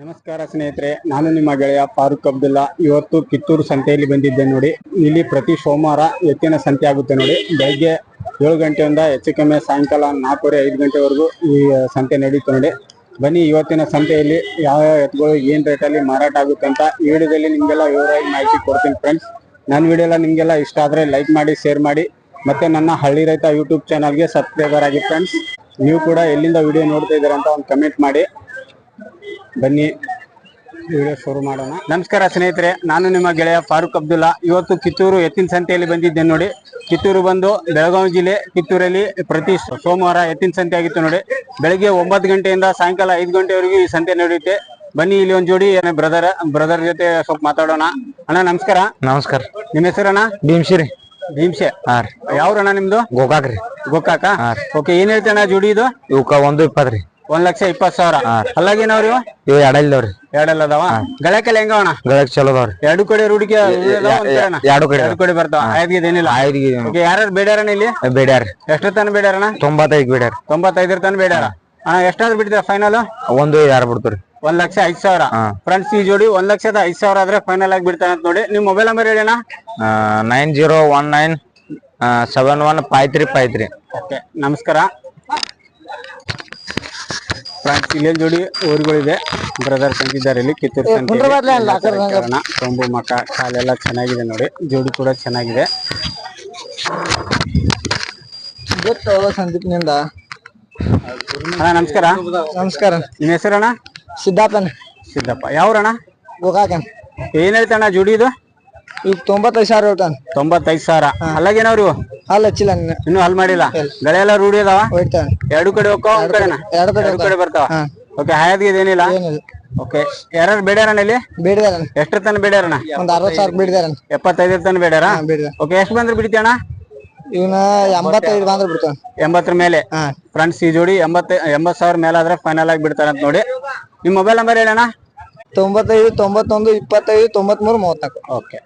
ನಮಸ್ಕಾರ ಸ್ನೇಹಿತರೆ, ನಾನು ನಿಮ್ಮ ಗೆಳೆಯ ಫಾರೂಕ್ ಅಬ್ದುಲ್ಲಾ. ಇವತ್ತು ಕಿತ್ತೂರು ಸಂತೆಯಲ್ಲಿ ಬಂದಿದ್ದೆ ನೋಡಿ. ಇಲ್ಲಿ ಪ್ರತಿ ಸೋಮವಾರ ಎತ್ತಿನ ಸಂತೆ ಆಗುತ್ತೆ ನೋಡಿ. ಬೆಳಗ್ಗೆ ಏಳು ಗಂಟೆಯಿಂದ ಹೆಚ್ಚು ಕಮ್ಮಿ ಸಾಯಂಕಾಲ ನಾಲ್ಕೂವರೆ, ಐದು ಗಂಟೆವರೆಗೂ ಈ ಸಂತೆ ನಡೆಯುತ್ತೆ ನೋಡಿ. ಬನ್ನಿ, ಇವತ್ತಿನ ಸಂತೆಯಲ್ಲಿ ಯಾವ ಯಾವ ಎತ್ತುಗಳು, ಏನು ರೇಟಲ್ಲಿ ಮಾರಾಟ ಆಗುತ್ತೆ ಅಂತ ಈ ವಿಡಿಯೋದಲ್ಲಿ ನಿಮಗೆಲ್ಲ ವಿವರವಾಗಿ ಮಾಹಿತಿ ಕೊಡ್ತೀನಿ ಫ್ರೆಂಡ್ಸ್ ನನ್ನ ವಿಡಿಯೋ ಎಲ್ಲ ನಿಮಗೆಲ್ಲ ಇಷ್ಟ ಆದರೆ ಲೈಕ್ ಮಾಡಿ ಶೇರ್ ಮಾಡಿ. ಮತ್ತು ನನ್ನ ಹಳ್ಳಿ ರೈತ ಯೂಟ್ಯೂಬ್ ಚಾನಲ್ಗೆ ಸಬ್ಸ್ಕ್ರೈಬರ್ ಆಗಿ ಫ್ರೆಂಡ್ಸ್ ನೀವು ಕೂಡ ಎಲ್ಲಿಂದ ವಿಡಿಯೋ ನೋಡ್ತಾ ಇದ್ದೀರಾ ಅಂತ ಒಂದು ಕಮೆಂಟ್ ಮಾಡಿ. ಬನ್ನಿ ವಿಡಿಯೋ ಶುರು ಮಾಡೋಣ. ನಮಸ್ಕಾರ ಸ್ನೇಹಿತರೆ ನಾನು ನಿಮ್ಮ ಗೆಳೆಯ ಫಾರೂಕ್ ಅಬ್ದುಲ್ಲಾ. ಇವತ್ತು ಕಿತ್ತೂರು ಎತ್ತಿನ ಸಂತೆಯಲ್ಲಿ ಬಂದಿದ್ದೆ ನೋಡಿ. ಕಿತ್ತೂರು ಬಂದು ಬೆಳಗಾವಿ ಜಿಲ್ಲೆ ಕಿತ್ತೂರಲ್ಲಿ ಪ್ರತಿ ಸೋಮವಾರ ಎತ್ತಿನ ಸಂತೆ ಆಗಿತ್ತು ನೋಡಿ. ಬೆಳಗ್ಗೆ ಒಂಬತ್ತು ಗಂಟೆಯಿಂದ ಸಾಯಂಕಾಲ ಐದು ಗಂಟೆವರೆಗೂ ಈ ಸಂತೆ ನಡೆಯುತ್ತೆ. ಬನ್ನಿ ಇಲ್ಲಿ ಒಂದ್ ಜೋಡಿ ಬ್ರದರ್ ಬ್ರದರ್ ಜೊತೆ ಸ್ವಲ್ಪ ಮಾತಾಡೋಣ. ಅಣ್ಣ ನಮಸ್ಕಾರ. ನಮಸ್ಕಾರ. ನಿಮ್ಮ ಹೆಸರಣ್ಣ ಭೀಮ್ಸಿರಿ ಭೀಮ್ಸೆ ಹಾ ರೀ. ಯಾವ್ರಣ್ಣ ನಿಮ್ದು? ಗೋಕಾಕ್ರಿ ಗೋಕಾಕ? ಓಕೆ ಏನ್ ಹೇಳ್ತಾನ ಜೋಡಿ ಇದು? ಇವಕ್ಕ ಒಂದು ಇಪ್ಪತ್ರಿ ಒಂದ್ ಲಕ್ಷ ಇಪ್ಪತ್ ಸಾವಿರ. ಅಲ್ಲಾಗೇನವ್ರಿ ಇವು? ಎಡಲ್ದವ್ರಿ ಎರಡೆಲ್ಲ ಅದಾವ? ಗಳಕಲ್ ಹೆಂಗ ಅಣ್ಣ ಗಳಕ್ ಚಲೋ ಅದಾವ್ರಿ. ಎರಡು ಕಡೆ ರೂಢಿಗೆ ಎರಡು ಕಡೆ ಎರಡು ಕಡೆ ಬರ್ತಾವ. ಐದ್ಗಿದೇನಿಲ್ಲ ಏನಿಲ್ಲ ಐದ್ಗಿ ಓಕೆ ಯಾರ್ಯಾರು ಬೇಡ್ಯಾರಣ ಇಲ್ಲಿ? ಬೇಡ್ಯಾರಿ ಎಷ್ಟು ತನ ಬೇಡ್ಯಾರಣ ತೊಂಬತ್ತೈದು ಬೇಡ್ಯಾರ ತೊಂಬತ್ತೈದರ ತನ ಬೇಡ್ಯಾರ. ಅಣ್ಣ ಎಷ್ಟಾದ್ರೂ ಬಿಡ್ತೀರಾ ಫೈನಲ್ ಒಂದು ಯಾರು ಬಿಡ್ತಾರೆ ಒಂದ್ ಲಕ್ಷ ಐದ್ ಸಾವಿರ. ಫ್ರೆಂಡ್ಸ್ ಈ ಜೋಡಿ ಒಂದ್ ಲಕ್ಷದ ಐದ್ ಸಾವಿರ ಆದ್ರೆ ಫೈನಲ್ ಆಗಿ ಬಿಡ್ತಾನೆ ಅಂತ ನೋಡಿ. ನಿಮ್ ಮೊಬೈಲ್ ನಂಬರ್ ಹೇಳಿ ಅಣ್ಣ. Nine zero one nine seven one five three five three okay ನಮಸ್ಕಾರ. ಫ್ರೆಂಡ್ಸ್ ಇಲ್ಲೇ ಜೋಡಿ ಊರುಗಳಿದೆ. ಬ್ರದರ್ಸ್ ಅಂತಿದ್ದಾರೆ ಇಲ್ಲಿ ಕಿತ್ತೂರು ಸಂತೆ ಕೊಂಬು ಮಕ ಕಾಲೆಲ್ಲ ಚೆನ್ನಾಗಿದೆ ನೋಡಿ. ಜೋಡಿ ಕೂಡ ಚೆನ್ನಾಗಿದೆ. ಗೊತ್ತು ಸಂದೀಪ್ನಿಂದ ಅಣ್ಣ ನಮಸ್ಕಾರ. ನಮಸ್ಕಾರ. ನಿಮ್ಮ ಹೆಸರಣ್ಣ? ಸಿದ್ದಾಪನ್. ಸಿದ್ದಪ್ಪ. ಯಾವ್ರಣ್ಣ? ಗೋಕಾಕನ್. ಏನ್ ಹೇಳ್ತಾನ ಜೋಡಿ ಇದು? ಈಗ ತೊಂಬತ್ತೈದು ಸಾವಿರ ಹೇಳ್ತಾನ. ತೊಂಬತ್ತೈದು ಸಾವಿರ. ಅಲ್ಲಾಗೇನವ್ರಿ? ಇವು ಅಲ್ಲ ಹಚ್ಚಿಲ್ಲ ಇನ್ನೂ ಹಲ್ ಮಾಡಿಲ್ಲ. ಗಳೆ ಎಲ್ಲ ರೂಢಿ ಅದಾವ? ಹೋಯ್ತಾನ. ಎರಡು ಕಡೆ ಹೋಗೋ ಒಂದ್ ಕಡೆನಾ? ಎರಡು ಕಡೆ ಎರಡು ಕಡೆ ಬರ್ತಾವ? ಓಕೆ ಹಾಯದ್ ಏನಿಲ್ಲ ಏನಿಲ್ಲ. ಓಕೆ ಯಾರು ಬೇಡ್ಯಾರಣ್ಣ ಇಲ್ಲಿ? ಬೇಡಿದಾರ ಎಷ್ಟ್ರ ತನ ಬೇಡ್ಯಾರಣ್ಣ? ಒಂದ್ ಅರವತ್ತು ಸಾವಿರ ಬೇಡಿದಾರ ಎಪ್ಪತ್ತೈದರ ತನ ಬೇಡ್ಯಾರ? ಓಕೆ ಎಷ್ಟು ಬಂದ್ರೆ ಬಿಡ್ತೀಯಣ್ಣ? ಇವನ ಎಂಬತ್ತೈದು ಬಂದ್ರೆ ಬಿಡ್ತಾನ. ಎಂಬತ್ತರ ಮೇಲೆ. ಹಾ. ಫ್ರೆಂಡ್ಸ್ ಈ ಜೋಡಿ ಎಂಬತ್ತ ಎಂಬತ್ ಸಾವಿರ ಮೇಲೆ ಆದ್ರೆ ಫೈನಲ್ ಆಗಿ ಬಿಡ್ತಾರ ಅಂತ ನೋಡಿ. ನಿಮ್ ಮೊಬೈಲ್ ನಂಬರ್ ಹೇಳಣ್ಣ? ತೊಂಬತ್ತೈದು ತೊಂಬತ್ತೊಂದು ಇಪ್ಪತ್ತೈದು ತೊಂಬತ್ಮೂರು ಮೂವತ್ನಾಲ್ಕು. ಓಕೆ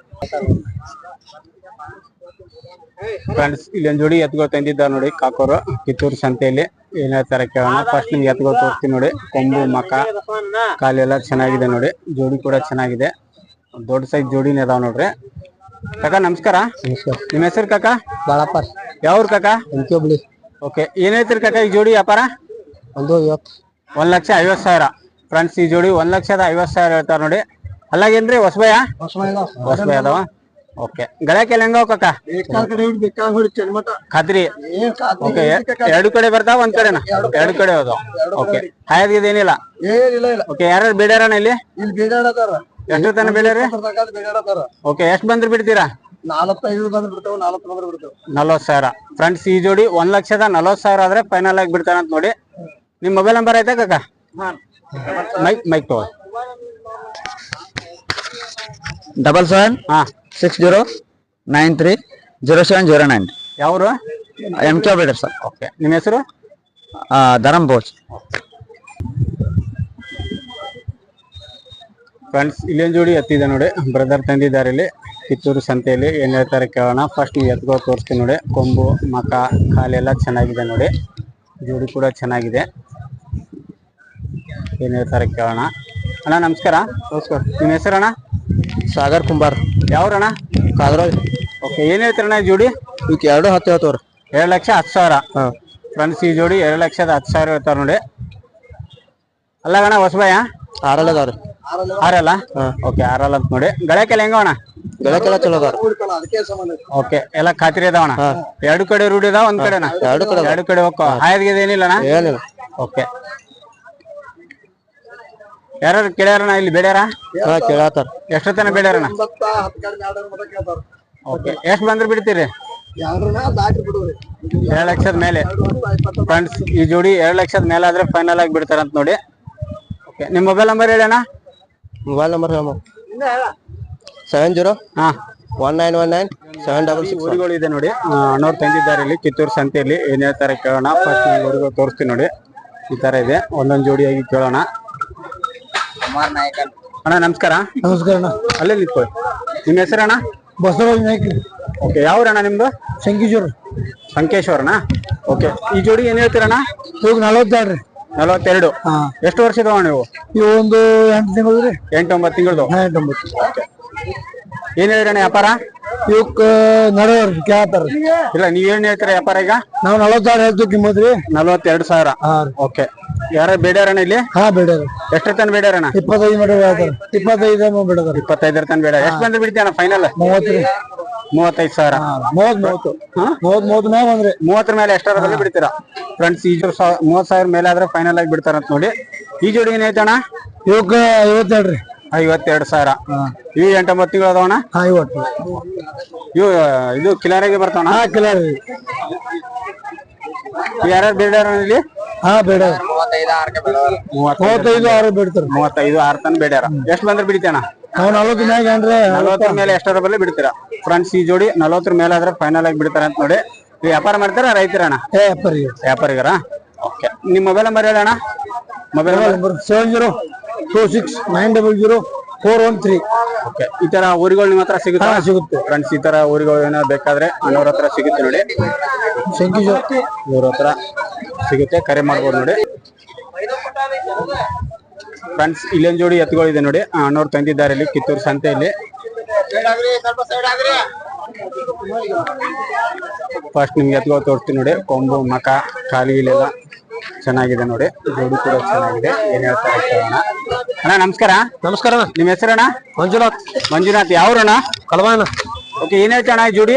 ಫ್ರೆಂಡ್ಸ್ ಇಲ್ಲೊಂದ್ ಜೋಡಿ ಎತ್ಗಳು ತಂದಿದ್ದಾರೆ ನೋಡಿ ಕಾಕೋರು ಕಿತ್ತೂರು ಸಂತೆಯಲ್ಲಿ. ಏನ್ ಹೇಳ್ತಾರೆ ಕೇಳೋಣ. ಫಸ್ಟ್ ನಿಮ್ಗೆ ಎತ್ಗಳು ತೋರಿಸ್ತೀನಿ ನೋಡಿ. ಕೊಂಬು ಮಕ ಕಾಲೆಲ್ಲ ಚೆನ್ನಾಗಿದೆ ನೋಡಿ. ಜೋಡಿ ಕೂಡ ಚೆನ್ನಾಗಿದೆ. ದೊಡ್ಡ ಸೈಜ್ ಜೋಡಿನ ಅದಾವ ನೋಡ್ರಿ. ಕಾಕ ನಮಸ್ಕಾರ. ನಿಮ್ಮ ಹೆಸರು ಕಾಕ? ಬಾಳಪ್ಪ. ಯಾವ್ರ ಕಾಕ? ಓಕೆ ಏನ್ ಹೇಳ್ತೀರಿ ಕಾಕ ಈ ಜೋಡಿ ವ್ಯಾಪಾರ? ಒಂದು ಐವತ್ತು. ಒಂದ್ ಲಕ್ಷ ಐವತ್ ಸಾವಿರ. ಫ್ರೆಂಡ್ಸ್ ಈ ಜೋಡಿ ಒಂದ್ ಲಕ್ಷದ ಐವತ್ ಸಾವಿರ ಹೇಳ್ತಾರ ನೋಡಿ. ಅಲ್ಲಾಗೇನ್ರಿ ಹೊಸಬಯ ಹೊಸಬಯ ಅದಾವ. ಓಕೆ. ಗಳಕ್ಕೆ ಹೆಂಗ ಕಾಕ? ಖಾತ್ರಿ? ಓಕೆ ಎರಡು ಕಡೆ ಬರ್ತಾವ ಒಂದ್ ಕಡೆನಾ? ಎರಡು ಕಡೆ. ಅದಾವ. ಓಕೆ. ಹಾಯದ್ ಏನಿಲ್ಲ? ಓಕೆ ಯಾರು ಬೇಡಾರಣ ಇಲ್ಲಿ? ಎಷ್ಟು ತನ ಬೇಡಾಡತಾರ ಓಕೆ ಎಷ್ಟು ಬಂದ್ರೆ ಬಿಡ್ತೀರಾ? ನಲ್ವತ್ ಸಾವಿರ. ಫ್ರೆಂಡ್ಸ್ ಈ ಜೋಡಿ ಒಂದ್ ಲಕ್ಷದ ನಲ್ವತ್ ಸಾವಿರ ಆದ್ರೆ ಫೈನಲ್ ಆಗಿ ಬಿಡ್ತಾರ ಅಂತ ನೋಡಿ. ನಿಮ್ ಮೊಬೈಲ್ ನಂಬರ್ ಐತಾ ಕಾಕ? ಮೈಕ್ ಮೈಕ್ ತಗೋ. ಡಬಲ್ ಸೆವೆನ್ ಹಾ. Six zero nine three zero seven zero nine ಯಾವ್ರು? M K Bidar sir okay ನಿಮ್ಮ ಹೆಸರು? ಧರಮ್ ಬೋಸ್. ಫ್ರೆಂಡ್ಸ್ ಇಲ್ಲೊಂದು ಜೋಡಿ ಎತ್ತಿದೆ ನೋಡಿ. ಬ್ರದರ್ ತಂದಿದ್ದಾರೆ ಇಲ್ಲಿ. ಕಿತ್ತೂರು ಸಂತೆಯಲ್ಲಿ. ಏನು ಹೇಳ್ತಾರೆ ಕೇಳೋಣ. ಫಸ್ಟ್ ನೀವು ಎತ್ಕೋ ತೋರಿಸ್ತೀನಿ ನೋಡಿ. ಕೊಂಬು ಮಕ ಕಾಲೆಲ್ಲ ಚೆನ್ನಾಗಿದೆ ನೋಡಿ. ಜೋಡಿ ಕೂಡ ಚೆನ್ನಾಗಿದೆ. ಏನು ಹೇಳ್ತಾರೆ ಕೇಳೋಣ. ಅಣ್ಣ ನಮಸ್ಕಾರ. ನಮಸ್ಕಾರ. ನಿಮ್ಮ ಹೆಸರಣ್ಣ? ಸಾಗರ್ ಕುಂಬಾರ್. ಯಾವ್ರಣ್ಣ? ಕಾದ್ರೋಳ್ ಓಕೆ ಏನ್ ಹೇಳ್ತಾರಣ್ಣ ಈ ಜೋಡಿ? ಇವಕ್ಕೆ ಎರಡು ಹತ್ತು ಹೇಳ್ತವ್ರಿ. ಎರಡು ಲಕ್ಷ ಹತ್ತು ಸಾವಿರ. ಫ್ರೆಂಡ್ಸ್ ಈ ಜೋಡಿ ಎರಡು ಲಕ್ಷದ ಹತ್ತು ಸಾವಿರ ಹೇಳ್ತಾರೆ ನೋಡಿ. ಅಲ್ಲ ಅಣ್ಣ ಹೊಸಬಾಯ ಆರಲ್ಲ ಅದಾವ್ರಿ. ಆರಲ್ಲ? ಓಕೆ ಆರಲ್ಲ ಅಂತ ನೋಡಿ. ಗಳಕೆಲ್ಲ ಹೆಂಗವಣ ಅಣ್ಣ? ಚಲೋ ಅದಾವ್ರಿ. ಓಕೆ ಎಲ್ಲ ಖಾತ್ರಿ ಅದಾವಣ ಎರಡು ಕಡೆ ರೂಢಿ ಅದಾವ ಒಂದ್ ಕಡೆನಾ? ಎರಡು ಕಡೆ ಎರಡು ಕಡೆ ಹೋಗೋ ಹಾಯದ್ಗೆ ಏನಿಲ್ಲಣ್ಣ? ಏನಿಲ್ಲ. ಓಕೆ ಯಾರು ಕೇಳ್ಯಾರಣ ಇಲ್ಲಿ ಬೇಡ್ಯಾರ? ಹಾ ಕೇಳತ್ತಾರ ಎಷ್ಟು ತನ ಬೇಡ್ಯಾರಣ ಓಕೆ ಎಷ್ಟು ಬಂದ್ರೆ ಬಿಡ್ತೀರಿ? ಎರಡು ಲಕ್ಷದ ಮೇಲೆ. ಫ್ರೆಂಡ್ಸ್ ಈ ಜೋಡಿ ಎರಡು ಲಕ್ಷದ ಮೇಲೆ ಆದ್ರೆ ಫೈನಲ್ ಆಗಿ ಬಿಡ್ತಾರಂತ ನೋಡಿ. ಓಕೆ ನಿಮ್ಮ ಮೊಬೈಲ್ ನಂಬರ್ ಹೇಳಣ್ಣ ಮೊಬೈಲ್ ನಂಬರ್ ಸೆವೆನ್ ಜೀರೋ ಹಾ. One nine one nine seven double six ಊರುಗಳು ಇದೆ ನೋಡಿ. ಅಣ್ಣವ್ರು ತಂದಿದ್ದಾರೆ ಇಲ್ಲಿ ಕಿತ್ತೂರು ಸಂತೆಯಲ್ಲಿ. ಏನ್ ಹೇಳ್ತಾರೆ ಕೇಳೋಣ. ಫಸ್ಟ್ ಊರಿಗೂ ತೋರಿಸ್ತೀನಿ ನೋಡಿ. ಈ ತರ ಇದೆ. ಒಂದೊಂದು ಜೋಡಿಯಾಗಿ ಕೇಳೋಣ. ಅಣ್ಣ ನಮಸ್ಕಾರ. ನಮಸ್ಕಾರ ಅಲ್ಲೇ ನಿಂತ್ಕೊಳ್ಳಿ ನಿಮ್ಮ ಹೆಸರಣ್ಣ ಬಸವರಾಜ್ ನಾಯ್ಕ. ಓಕೆ ಯಾವ್ರಣ್ಣ ನಿಮ್ದು? ಸಂಗೀಜೂರ್ ಸಂಕೇಶ್ವರನ? ಓಕೆ ಈ ಜೋಡಿ ಏನ್ ಹೇಳ್ತೀರಣ್ಣ? ಇವಾಗ ನಲವತ್ತೆರಡು. ರೀ ನಲವತ್ತೆರಡು. ಹಾ. ಎಷ್ಟು ವರ್ಷದವ ನೀವು? ಇವು ಒಂದು ಎಂಟು ತಿಂಗಳು ರೀ ಎಂಟು ಒಂಬತ್ತು ತಿಂಗಳದು. ಹಾ ಎಂಟು ಒಂಬತ್ತು ಏನ್ ಹೇಳಿರಣ್ಣ ವ್ಯಾಪಾರ? ಇವಕ್ಕ ನಡವ್ರಿ ಕೇಳ್ತಾರ ಇಲ್ಲ ಏನ್ ಹೇಳ್ತೀರಾ ವ್ಯಾಪಾರ ಈಗ? ನಾವು ನಲವತ್ತಾರು ಹೇಳ್ತೀವಿ ಕಿಮ್ಮತ್ ರೀ ನಲ್ವತ್ತೆರಡು ಸಾವಿರ. ಹಾ ರೀ. ಓಕೆ. ಯಾರ ಬೇಡ್ಯಾರಣ್ಣ ಇಲ್ಲಿ? ಹಾ ಬೇಡದ ಎಷ್ಟರ ತನ ಬೇಡ್ಯಾರಣ್ಣ ಇಪ್ಪತ್ತೈದು ಮೀಟರ್ ಹೇಳ್ತಾರ ಇಪ್ಪತ್ತೈದು ಬಿಡದ ಇಪ್ಪತ್ತೈದರ ತನ ಬೇಡ. ಎಷ್ಟು ಬಂದ್ರೆ ಬಿಡ್ತೀಯಣ್ಣ ಫೈನಲ್ ಮೂವತ್ತು. ರೀ ಮೂವತ್ತೈದು ಸಾವಿರ. ಮೂವತ್ ಮೂವತ್ತು ಮೂವತ್ ಮೂವತ್ ಮ್ಯಾಗ ಬಂದ್ರಿ. ಮೂವತ್ತರ ಮೇಲೆ ಎಷ್ಟರ ಬಂದ್ರೆ ಬಿಡ್ತೀರಾ? ಫ್ರೆಂಡ್ಸ್ ಈ ಜೋಡಿ ಸಾವ್- ಮೂವತ್ ಸಾವಿರ ಮೇಲೆ ಆದ್ರೆ ಫೈನಲ್ ಆಗಿ ಬಿಡ್ತಾರ ಅಂತ ನೋಡಿ. ಈ ಜೋಡಿ ಏನೈತಣ್ಣ ಇವಕ್ಕ ಐವತ್ತೆರಡು ರೀ. ಐವತ್ತೆರಡು ಸಾವಿರ. ಇವು ಎಂಟೊಂಬತ್ತು ತಿಂಗಳು ಅದಾವಣ್ಣ? ಹಾ ಇವು ಇದು ಕಿಲಾರಿಗೆ ಬರ್ತಾವಣ್ಣ? ಹಾ ಕಿಲೋ ರೀ ಯಾರ್ಯಾರು ಬೇಡ್ಯಾರ ಇಲ್ಲಿ? ಹಾ ಬೇಡ ಮೂವತ್ತೈದು ಆರು ಬಿಡ್ತಾರ. ಮೂವತ್ತೈದು ಆರು ತನ ಬೇಡ್ಯಾರ. ಎಷ್ಟು ಬಂದ್ರೆ ಬಿಡ್ತೇನ? ನಾವು ನಲವತ್ತು ಮ್ಯಾಗ ಅಂದ್ರೆ ನಲ್ವತ್ತರ ಮೇಲೆ ಎಷ್ಟರ ಬಲ್ಲಿ ಬಿಡ್ತೀರಾ. ಫ್ರೆಂಡ್ಸ್ ಈ ಜೋಡಿ ನಲ್ವತ್ತರ ಮೇಲೆ ಆದ್ರೆ ಫೈನಲ್ ಆಗಿ ಬಿಡ್ತಾರ ಅಂತ ನೋಡಿ. ವ್ಯಾಪಾರ ಮಾಡ್ತಾರ ರೈತರಣ್ಣ? ಅಪ್ಪರಿ ವ್ಯಾಪಾರಿಗರ? ಓಕೆ ನಿಮ್ಮ mobile number ಹೇಳಣ್ಣ. Mobile number seven zero two six nine double zero four one three okay ಈ ತರ ಊರಿಗಳು ನಿಮ್ಮ ಹತ್ರ ಸಿಗುತ್ತಾ? ಸಿಗುತ್ತೆ. ಫ್ರೆಂಡ್ಸ್ ಈ ತರ ಊರಿಗಳು ಏನಾದ್ರು ಬೇಕಾದ್ರೆ ಅನ್ನೋರ ಹತ್ರ ಸಿಗುತ್ತೆ ನೋಡಿ. ಇವ್ರ ಹತ್ರ ಸಿಗುತ್ತೆ ಕರೆ ಮಾಡ್ಬೋದು ನೋಡಿ. ಫ್ರೆಂಡ್ಸ್ ಇಲ್ಲೊಂದು ಜೋಡಿ ಎತ್ತುಗಳಿದೆ ನೋಡಿ. ಆ ಅಣ್ಣವ್ರು ತಂದಿದ್ದಾರೆ ಇಲ್ಲಿ ಕಿತ್ತೂರು ಸಂತೆಯಲ್ಲಿ ಫಸ್ಟ್ ನಿಮ್ಗೆ ಎತ್ಗಳು ತೋರಿಸ್ತೀನಿ ನೋಡಿ. ಕೊಂಬು ಮಕ ಕಾಲು ಇಲ್ಲೆಲ್ಲ ಚೆನ್ನಾಗಿದೆ ನೋಡಿ. ಜೋಡಿ ಕೂಡ ಚೆನ್ನಾಗಿದೆ. ಏನ್ ಹೇಳ್ತಾರೆ ಅಣ್ಣ? ನಮಸ್ಕಾರ. ನಮಸ್ಕಾರ ನಿಮ್ಮ ಹೆಸರಣ್ಣ? ಮಂಜುನಾಥ್. ಮಂಜುನಾಥ್. ಯಾವ್ರಣ್ಣ? ಕಲವಾಣ ಓಕೆ ಏನ್ ಹೇಳ್ತಾಣ ಈ ಜೋಡಿ?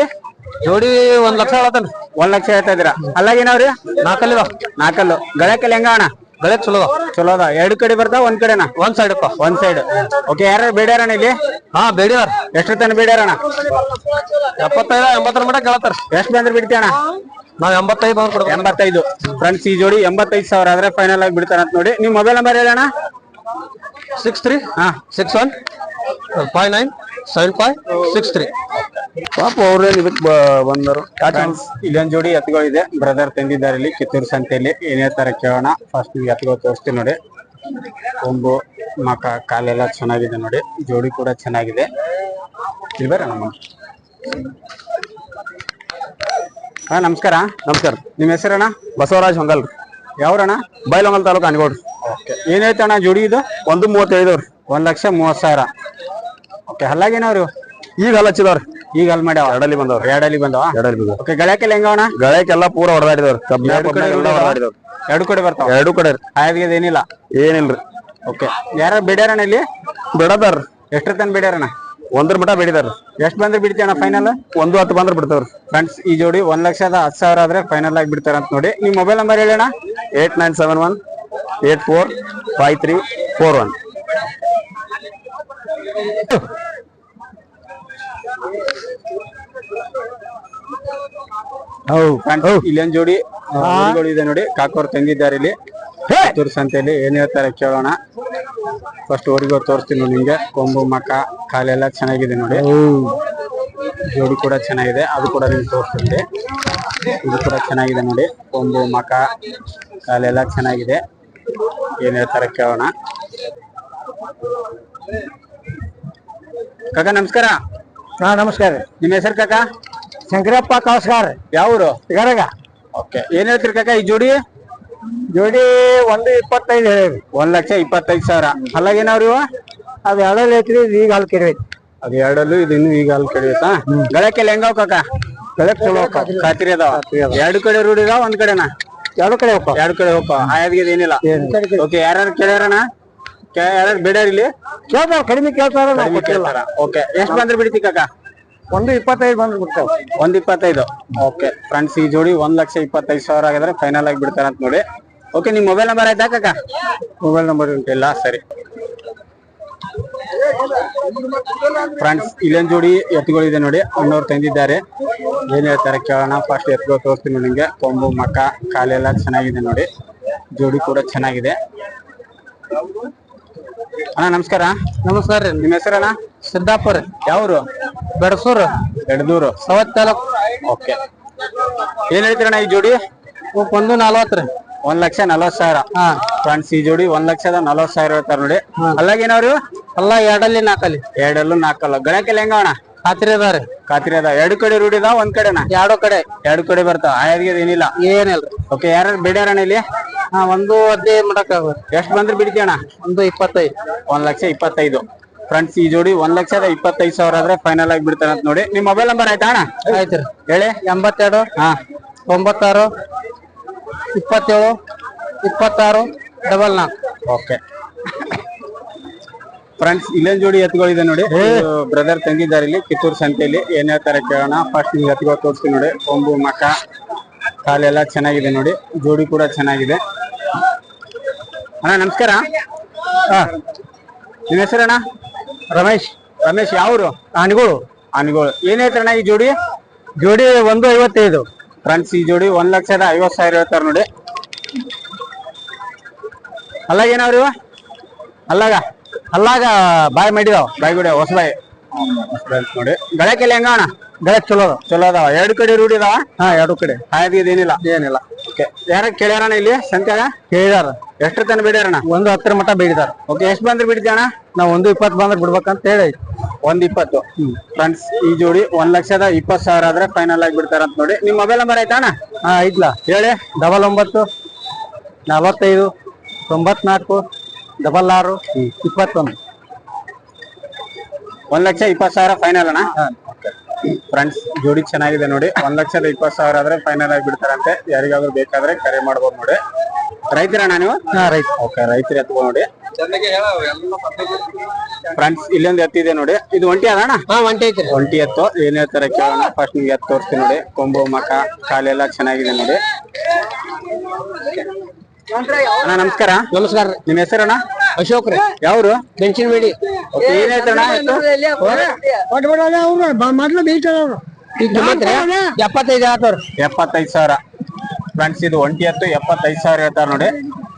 ಜೋಡಿ ಒಂದ್ ಲಕ್ಷ ಹೇಳತ್ತಾನ. ಒಂದ್ ಲಕ್ಷ ಹೇಳ್ತಾ ಇದ್ದೀರಾ? ಅಲ್ಲಾಗೇನವ್ರಿ ನಾಲ್ಕಲ್ಲಿವ ನಾಲ್ಕಲ್ಲು ಗಳಕಲ್ಲಿ ಹೆಂಗ ಅಣ್ಣ? ಗಳೆ ಚಲೋ ಚಲೋ ಅದ ಎರಡು ಕಡೆ ಬರ್ತಾವ ಒಂದ್ ಕಡೆನಾ? ಒಂದ್ ಸೈಡ್ ಅಪ್ಪ ಒಂದ್ ಸೈಡ್ ಓಕೆ ಯಾರು ಬೇಡ್ಯಾರಣ ಇಲ್ಲಿ? ಹಾ ಬೇಡ್ಯಾರ. ಎಷ್ಟು ತನ ಬೇಡ್ಯಾರಣ ಎಪ್ಪತ್ತೈದ ಎಂಬತ್ತರ ಮಟ್ಟ ಕೇಳತ್ತಾರ. ಎಷ್ಟು ಬಂದ್ರೆ ಬಿಡ್ತೀಯಣ ನಾವ್ ಎಂಬತ್ತೈದು ಬಂದ್ ಕೊಡ್ಬೇಕು. ಎಂಬತ್ತೈದು. ಫ್ರೆಂಡ್ಸ್ ಈ ಜೋಡಿ ಎಂಬತ್ತೈದು ಸಾವಿರ ಆದ್ರೆ ಫೈನಲ್ ಆಗಿ ಬಿಡ್ತಾರ ಅಂತ ನೋಡಿ. ನಿಮ್ ಮೊಬೈಲ್ ನಂಬರ್ ಹೇಳಣ್ಣ ಸಿಕ್ಸ್ ತ್ರೀ ಹಾ. Six one five nine seven five six three ಪಾಪ ಅವ್ರೇನ್ ಇದಕ್ ಬಂದರು? ಇಲ್ಲೊಂದ್ ಜೋಡಿ ಎತ್ತುಗಳಿದೆ ಬ್ರದರ್ ತಂದಿದ್ದಾರೆ ಇಲ್ಲಿ ಕಿತ್ತೂರು ಸಂತೆಯಲ್ಲಿ. ಏನೇ ತರ ಕೇಳೋಣ. ಫಸ್ಟ್ ನಿಮ್ಗೆ ಎತ್ತುಗಳು ತೋರಿಸ್ತೀನಿ ನೋಡಿ. ಕೊಂಬು ಮಕ ಕಾಲೆಲ್ಲ ಚೆನ್ನಾಗಿದೆ ನೋಡಿ. ಜೋಡಿ ಕೂಡ ಚೆನ್ನಾಗಿದೆ. ಇಲ್ಲಿ ಬರ್ರಿ ನಮ್ಮ ಹಾ ನಮಸ್ಕಾರ. ನಮಸ್ಕಾರ. ನಿಮ್ಮ ಹೆಸರಣ್ಣ? ಬಸವರಾಜ್ ಹೊಂಗಲ್. ಯಾವ್ರಣ್ಣ? ಬೈಲೊಂಗಲ್ ತಾಲೂಕು ಅನ್ಗೋಡ್ರಿ ಏನೈತೆ ಅಣ್ಣ ಜೋಡಿ ಇದು? ಒಂದು ಮೂವತ್ತೈದು ರೀ ಒಂದ್ ಲಕ್ಷ ಮೂವತ್ ಸಾವಿರ. ಓಕೆ ಹಲ್ಲಾಗೇನವ್ರಿ ಈಗ ಹಚ್ಚಿದವ್ರಿ. ಈಗ ಅಲ್ಲಿ ಮಾಡ್ಯಾವ? ಎರಡಲ್ಲಿ ಬಂದವ್ರಿ. ಎರಡಲ್ಲಿ ಬಂದವ? ಎರಡಲ್ಲಿ ಬಂದವ್ರಿ. ಓಕೆ ಗಳಕ್ಕೆಲ್ಲ ಹೆಂಗವಣ ಗಳಕ್ಕೆಲ್ಲ ಪೂರ ಹೊಡೆದಾಡಿದವ್ರು ಕಬ್ಬಿನ ಹೊಡೆದಾಡಿದವ್ರಿ ಎರಡು ಕಡೆ ಬರ್ತಾವ? ಎರಡು ಕಡೆ. ರೀ ಆಯ್ದಿಗೆ ಏನಿಲ್ಲ? ಏನಿಲ್ರಿ. ಓಕೆ ಯಾರ ಬಿಡ್ಯಾರಣ ಇಲ್ಲಿ? ಬಿಡದಾರ. ಎಷ್ಟು ತನ ಬಿಡ್ಯಾರಣ ಒಂದ್ರ ಮಟ ಬಿಡಿದಾರ. ಎಷ್ಟ್ ಬಂದ್ರೆ ಬಿಡ್ತೀಯಣ್ಣ ಫೈನಲ್ ಒಂದು ಹತ್ತು ಬಂದ್ರ ಬಿಡ್ತಾವ್ರಿ. ಫ್ರೆಂಡ್ಸ್ ಈ ಜೋಡಿ ಒಂದ್ ಲಕ್ಷದ ಹತ್ತು ಸಾವಿರ ಆದ್ರೆ ಫೈನಲ್ ಆಗಿ ಬಿಡ್ತಾರ ಅಂತ ನೋಡಿ. ನಿಮ್ mobile number ಹೇಳಣ್ಣ. Eight nine seven one eight four five three four one. ಇಲ್ಲೊಂದ್ ಜೋಡಿ ಇದೆ ನೋಡಿ ಕಾಕೋರ್ ತಂದಿದ್ದಾರೆ ಇಲ್ಲಿ. ಕಿತ್ತೂರು ಸಂತೆಯಲ್ಲಿ ಏನ್ ಹೇಳ್ತಾರೆ ಕೇಳೋಣ. ಫಸ್ಟ್ ಊರಿಗೂ ತೋರಿಸ್ತೀನಿ ನಿಮ್ಗೆ. ಕೊಂಬು ಮಕ ಕಾಲೆಲ್ಲ ಚೆನ್ನಾಗಿದೆ ನೋಡಿ. ಜೋಡಿ ಕೂಡ ಚೆನ್ನಾಗಿದೆ ಅದು ಕೂಡ ನಿಮ್ಗೆ ತೋರಿಸ್ತೀನಿ. ಇದು ಕೂಡ ಚೆನ್ನಾಗಿದೆ ನೋಡಿ. ಕೊಂಬು ಮಕ ಕಾಲೆಲ್ಲ ಚೆನ್ನಾಗಿದೆ. ಏನ್ ಹೇಳ್ತಾರೆ ಕೇಳೋಣ. ಕಾಕ ನಮಸ್ಕಾರ. ಹಾ ನಮಸ್ಕಾರ ನಿಮ್ಮ ಹೆಸರು ಕಾಕ? ಶಂಕರಪ್ಪ ಕಳಸ್ಕಾರ ಯಾವೂರು? ಗರಗ. ಓಕೆ. ಏನ್ ಹೇಳ್ತೀರಿ ಕಾಕ ಈ ಜೋಡಿ? ಜೋಡಿ ಒಂದು ಇಪ್ಪತ್ತೈದು ಹೇಳಿ ಒಂದ್ ಲಕ್ಷ ಇಪ್ಪತ್ತೈದು ಸಾವಿರ. ಅಲ್ಲಾಗೇನವ್ರಿ ಇವ? ಅದು ಎರಡಲ್ಲಿ ಐತ್ರಿ ಈಗ ಹಾಲು ಕೆಡವೈತಿ ಅದು ಎರಡಲ್ಲೂ ಇದು ಇನ್ನು ಈಗ ಹಾಲು ಕಡಿಯುತ್ತಾ ಗಳಕ್ಕೆಲ್ಲ ಹೆಂಗಾವ್ ಕಾಕ? ಗಳಕ್ ಚಲೋ ಖಾತ್ರಿ ಅದಾವ? ಎರಡು ಕಡೆ ರೂಢಿ ಇದಾವ ಒಂದ್ ಕಡೆನಾ? ಎರಡು ಕಡೆ ಹೋಗ್ತಾವ ಎರಡು ಕಡೆ ಹೋಗ ಆಯಾದ್ಗೆ ಏನಿಲ್ಲ. ಓಕೆ ಯಾರು ಕೇಳ್ಯಾರಣ ಯಾರ್ಯಾರು ಬೇಡ್ಯಾರ ಇಲ್ಲಿ? ಕೇಳ್ತಾರ ಕಡಿಮೆ ಕೇಳ್ತಾರ ನಾವು ಕೊಟ್ಟಿಲ್ಲ. ಓಕೆ. ಎಷ್ಟು ಬಂದ್ರೆ ಬಿಡ್ತಿ ಕಾಕ? ಒಂದು ಇಪ್ಪತ್ತೈದು ಬಂದು ಬಿಡ್ತೇವೆ ಒಂದ್ ಇಪ್ಪತ್ತೈದು. ಓಕೆ. ಫ್ರೆಂಡ್ಸ್ ಈ ಜೋಡಿ ಒಂದ್ ಲಕ್ಷ ಇಪ್ಪತ್ತೈದು ಸಾವಿರ ಆಗಿದ್ರೆ ಫೈನಲ್ ಆಗಿ ಬಿಡ್ತಾರ ಅಂತ ನೋಡಿ. ಓಕೆ ನಿಮ್ ಮೊಬೈಲ್ ನಂಬರ್ ಆಯ್ತಾ ಕಾಕ? ಮೊಬೈಲ್ ನಂಬರ್ ಉಂಟಿಲ್ಲ ಸರಿ. ಫ್ರೆಂಡ್ಸ್ ಇಲ್ಲೊಂದ್ ಜೋಡಿ ಎತ್ತುಗಳಿದೆ ನೋಡಿ. ಅಣ್ಣವ್ರು ತಂದಿದ್ದಾರೆ. ಏನ್ ಹೇಳ್ತಾರೆ ಕೇಳೋಣ. ಫಸ್ಟ್ ಎತ್ತುಗಳು ತೋರಿಸ್ತೀನಿ ನಿಮ್ಗೆ. ಕೊಂಬು ಮಕ್ಕ ಕಾಲೆಲ್ಲ ಚೆನ್ನಾಗಿದೆ ನೋಡಿ. ಜೋಡಿ ಕೂಡ ಚೆನ್ನಾಗಿದೆ. ಅಣ್ಣ ನಮಸ್ಕಾರ. ನಮಸ್ಕಾರ ರೀ. ನಿಮ್ಮ ಹೆಸರಣ್ಣ? ಸಿದ್ದಾಪುರ ಯಾವ್ರು? ಬೆಡಸೂರು. ಎಡದೂರು. ಸವತ್ ತಾಲೂಕು. ಓಕೆ. ಏನ್ ಹೇಳ್ತೀರಣ್ಣ ಈ ಜೋಡಿ? ಒಂದು ನಲ್ವತ್ತು ರೀ. ಒಂದ್ ಲಕ್ಷ ನಲ್ವತ್ ಸಾವಿರ. ಹಾ. ಫ್ರೆಂಡ್ಸ್ ಈ ಜೋಡಿ ಒಂದ್ ಲಕ್ಷದ ನಲ್ವತ್ ಸಾವಿರ ಹೇಳ್ತಾರ ನೋಡಿ. ಅಲ್ಲಾಗ ಏನವ್ರು ಅಲ್ಲ ಎರಡಲ್ಲಿ ನಾಲ್ಕಲ್ಲಿ. ಎರಡಲ್ಲೂ ನಾಲ್ಕಲ್ಲ. ಗಳಕ್ಕೆಲ್ಲ ಹೆಂಗವಣ ಖಾತ್ರಿ ಅದಾರಿ ಖಾತ್ರಿ ಅದ ಎರಡು ಕಡೆ ರೂಢಿ ಅದಾವ ಒಂದ್ ಕಡೆನಾ? ಎರಡು ಕಡೆ. ಎರಡು ಕಡೆ ಬರ್ತಾವ. ಆಯಾದ್ಗೆ ಏನಿಲ್ಲ? ಏನಿಲ್ಲ ಓಕೆ ಯಾರು ಬಿಡ್ಯಾರಣ ಇಲ್ಲಿ? ಹಾ ಒಂದು ಹದಿನೈದು ಮಾಡಕ್ ಆಗುತ್ತೆ ಎಷ್ಟು ಬಂದ್ರೆ ಬಿಡ್ತೀಯ ಅಣ್ಣ ಒಂದು ಇಪ್ಪತ್ತೈದು. ಒಂದ್ ಲಕ್ಷ ಇಪ್ಪತ್ತೈದು. ಫ್ರೆಂಡ್ಸ್ ಈ ಜೋಡಿ ಒಂದ್ ಲಕ್ಷದ ಇಪ್ಪತ್ತೈದು ಸಾವಿರ ಆದ್ರೆ ಫೈನಲ್ ಆಗಿ ಬಿಡ್ತಾರ ಅಂತ ನೋಡಿ. ನಿಮ್ ಮೊಬೈಲ್ ನಂಬರ್ ಆಯ್ತಾ ಅಣ್ಣ? ಆಯ್ತು ಹೇಳಿ. ಎಂಬತ್ತೆರಡು ಹಾ. ತೊಂಬತ್ತಾರು ಇಪ್ಪತ್ತೇಳು ಇಪ್ಪತ್ತಾರು ಡಬಲ್ ನಾಲ್ಕು. ಓಕೆ ಫ್ರೆಂಡ್ಸ್ ಇಲ್ಲೊಂದ್ ಜೋಡಿ ಎತ್ತುಗಳಿದೆ ನೋಡಿ. ಬ್ರದರ್ ತಂದಿದ್ದಾರೆ ಇಲ್ಲಿ ಕಿತ್ತೂರ್ ಸಂತೆಯಲ್ಲಿ. ಏನ್ ಹೇಳ್ತಾರೆ ಕೇಳೋಣ. ಫಸ್ಟ್ ನೀವು ಎತ್ತುಗಳು ತೋರಿಸ್ತೀನಿ ನೋಡಿ. ಕೊಂಬು ಮಕ ಕಾಲೆಲ್ಲ ಚೆನ್ನಾಗಿದೆ ನೋಡಿ. ಜೋಡಿ ಕೂಡ ಚೆನ್ನಾಗಿದೆ. ಅಣ್ಣ ನಮಸ್ಕಾರ. ನಿಮ್ಮ ಹೆಸರಣ್ಣ? ರಮೇಶ್. ರಮೇಶ್ ಯಾವ್ರು? ಆನೆಗಳು. ಆನೆಗಳು. ಏನ್ ಹೇಳ್ತಾರಣ್ಣ ಈ ಜೋಡಿ? ಜೋಡಿ ಒಂದು ಐವತ್ತೈದು ಫ್ರೆಂಡ್ಸ್ ಈ ಜೋಡಿ ಒಂದ್ ಲಕ್ಷದ ಐವತ್ ಸಾವಿರ ಹೇಳ್ತಾರ ನೋಡಿ. ಅಲ್ಲಾಗ ಏನಾವ್ರಿ ಇವ? ಅಲ್ಲಾಗ? ಅಲ್ಲಾಗ ಬಾಯ್ ಮಾಡಿದಾವ ಬಾಯ್ ಬಿಡ ಹೊಸ ಬಾಯಿ. ನೋಡಿ ಗಳಕೆಲ್ಲ ಹೆಂಗ ಅಣ್ಣ? ಗಳಕ್ ಚಲೋ. ಚಲೋ ಅದಾವ. ಎರಡು ಕಡೆ ರೂಢಿ ಅದಾವ? ಹಾ ಎರಡು ಕಡೆ. ಹಾಯ್ದು ಏನಿಲ್ಲ. ಏನಿಲ್ಲ ಓಕೆ. ಯಾರ ಕೇಳ್ಯಾರಣ್ಣ ಇಲ್ಲಿ ಸಂತ್ಯಾಗ ಕೇಳಿದಾರ ಎಷ್ಟು ತನ ಬೇಡ್ಯಾರಣ್ಣ? ಒಂದು ಹತ್ತರ ಮಟ್ಟ ಬಿಡಿದಾರ. ಓಕೆ ಎಷ್ಟು ಬಂದ್ರೆ ಬಿಡ್ತೀಯಣ್ಣ? ನಾವು ಒಂದು ಇಪ್ಪತ್ತು ಬಂದ್ರೆ ಬಿಡ್ಬೇಕಂತ ಹೇಳಿ ಒಂದ್ ಇಪ್ಪತ್ತು. ಫ್ರೆಂಡ್ಸ್ ಈ ಜೋಡಿ ಒಂದ್ ಲಕ್ಷದ ಇಪ್ಪತ್ ಸಾವಿರ ಆದ್ರೆ ಫೈನಲ್ ಆಗಿ ಬಿಡ್ತಾರ ಅಂತ ನೋಡಿ. ನಿಮ್ ಮೊಬೈಲ್ ನಂಬರ್ ಆಯ್ತಾ ಅಣ್ಣ? ಹಾ ಐತ್ಲಾ. ಹೇಳಿ. ಡಬಲ್ ಒಂಬತ್ತು ನಲವತ್ತೈದು ತೊಂಬತ್ನಾಲ್ಕು ಡಬಲ್ ಆರು ಇಪ್ಪತ್ತೊಂದು. ಒಂದ್ ಲಕ್ಷ ಇಪ್ಪತ್ತು ಸಾವಿರ ಫೈನಲ್ ಅಣ್ಣ? ಫ್ರೆಂಡ್ಸ್ ಜೋಡಿ ಚೆನ್ನಾಗಿದೆ ನೋಡಿ. ಒಂದ್ ಲಕ್ಷದ ಇಪ್ಪತ್ ಸಾವಿರ ಆದ್ರೆ ಫೈನಲ್ ಆಗಿ ಬಿಡ್ತಾರಂತೆ. ಯಾರಿಗಾದ್ರೂ ಬೇಕಾದ್ರೆ ಕರೆ ಮಾಡ್ಬೋದು ನೋಡಿ. ರೈತರಣ್ಣ ನೀವು? ಓಕೆ ರೈತರ ಎತ್ಕೊ ನೋಡಿ. ಫ್ರೆಂಡ್ಸ್ ಇಲ್ಲೊಂದು ಎತ್ತಿದೆ ನೋಡಿ. ಇದು ಒಂಟಿ ಅದಣ್ಣ ಹಾ ಒಂಟಿ ಐತಿ ಒಂಟಿ ಎತ್ತು. ಏನ್ ಹೇಳ್ತಾರೆ ಕೇಳೋಣ. ಫಸ್ಟ್ ನಿಮ್ಗೆ ಎತ್ತು ತೋರಿಸ್ತೀನಿ ನೋಡಿ. ಕೊಂಬು ಮಕ ಕಾಲೆಲ್ಲ ಚೆನ್ನಾಗಿದೆ ನೋಡಿ. ಅಣ್ಣ ನಮಸ್ಕಾರ. ನಮಸ್ಕಾರ. ನಿಮ್ಮ ಹೆಸರಣ್ಣ? ಅಶೋಕ್ ರೀ. ಯಾವ್ರು? ಬೆಂಚಿನ ಮೇಡಿ ಓಕೆ ಏನ್ ಹೇಳ್ತಾರಣ್ಣ ಎತ್ತು ಮೊದ್ಲು ಎಪ್ಪತ್ತೈದು ಆತವ್ರ. ಎಪ್ಪತ್ತೈದು ಸಾವಿರ. ಫ್ರೆಂಡ್ಸ್ ಇದು ಒಂಟಿ ಹತ್ತು ಎಪ್ಪತ್ತೈದು ಸಾವಿರ ಹೇಳ್ತಾರ ನೋಡಿ.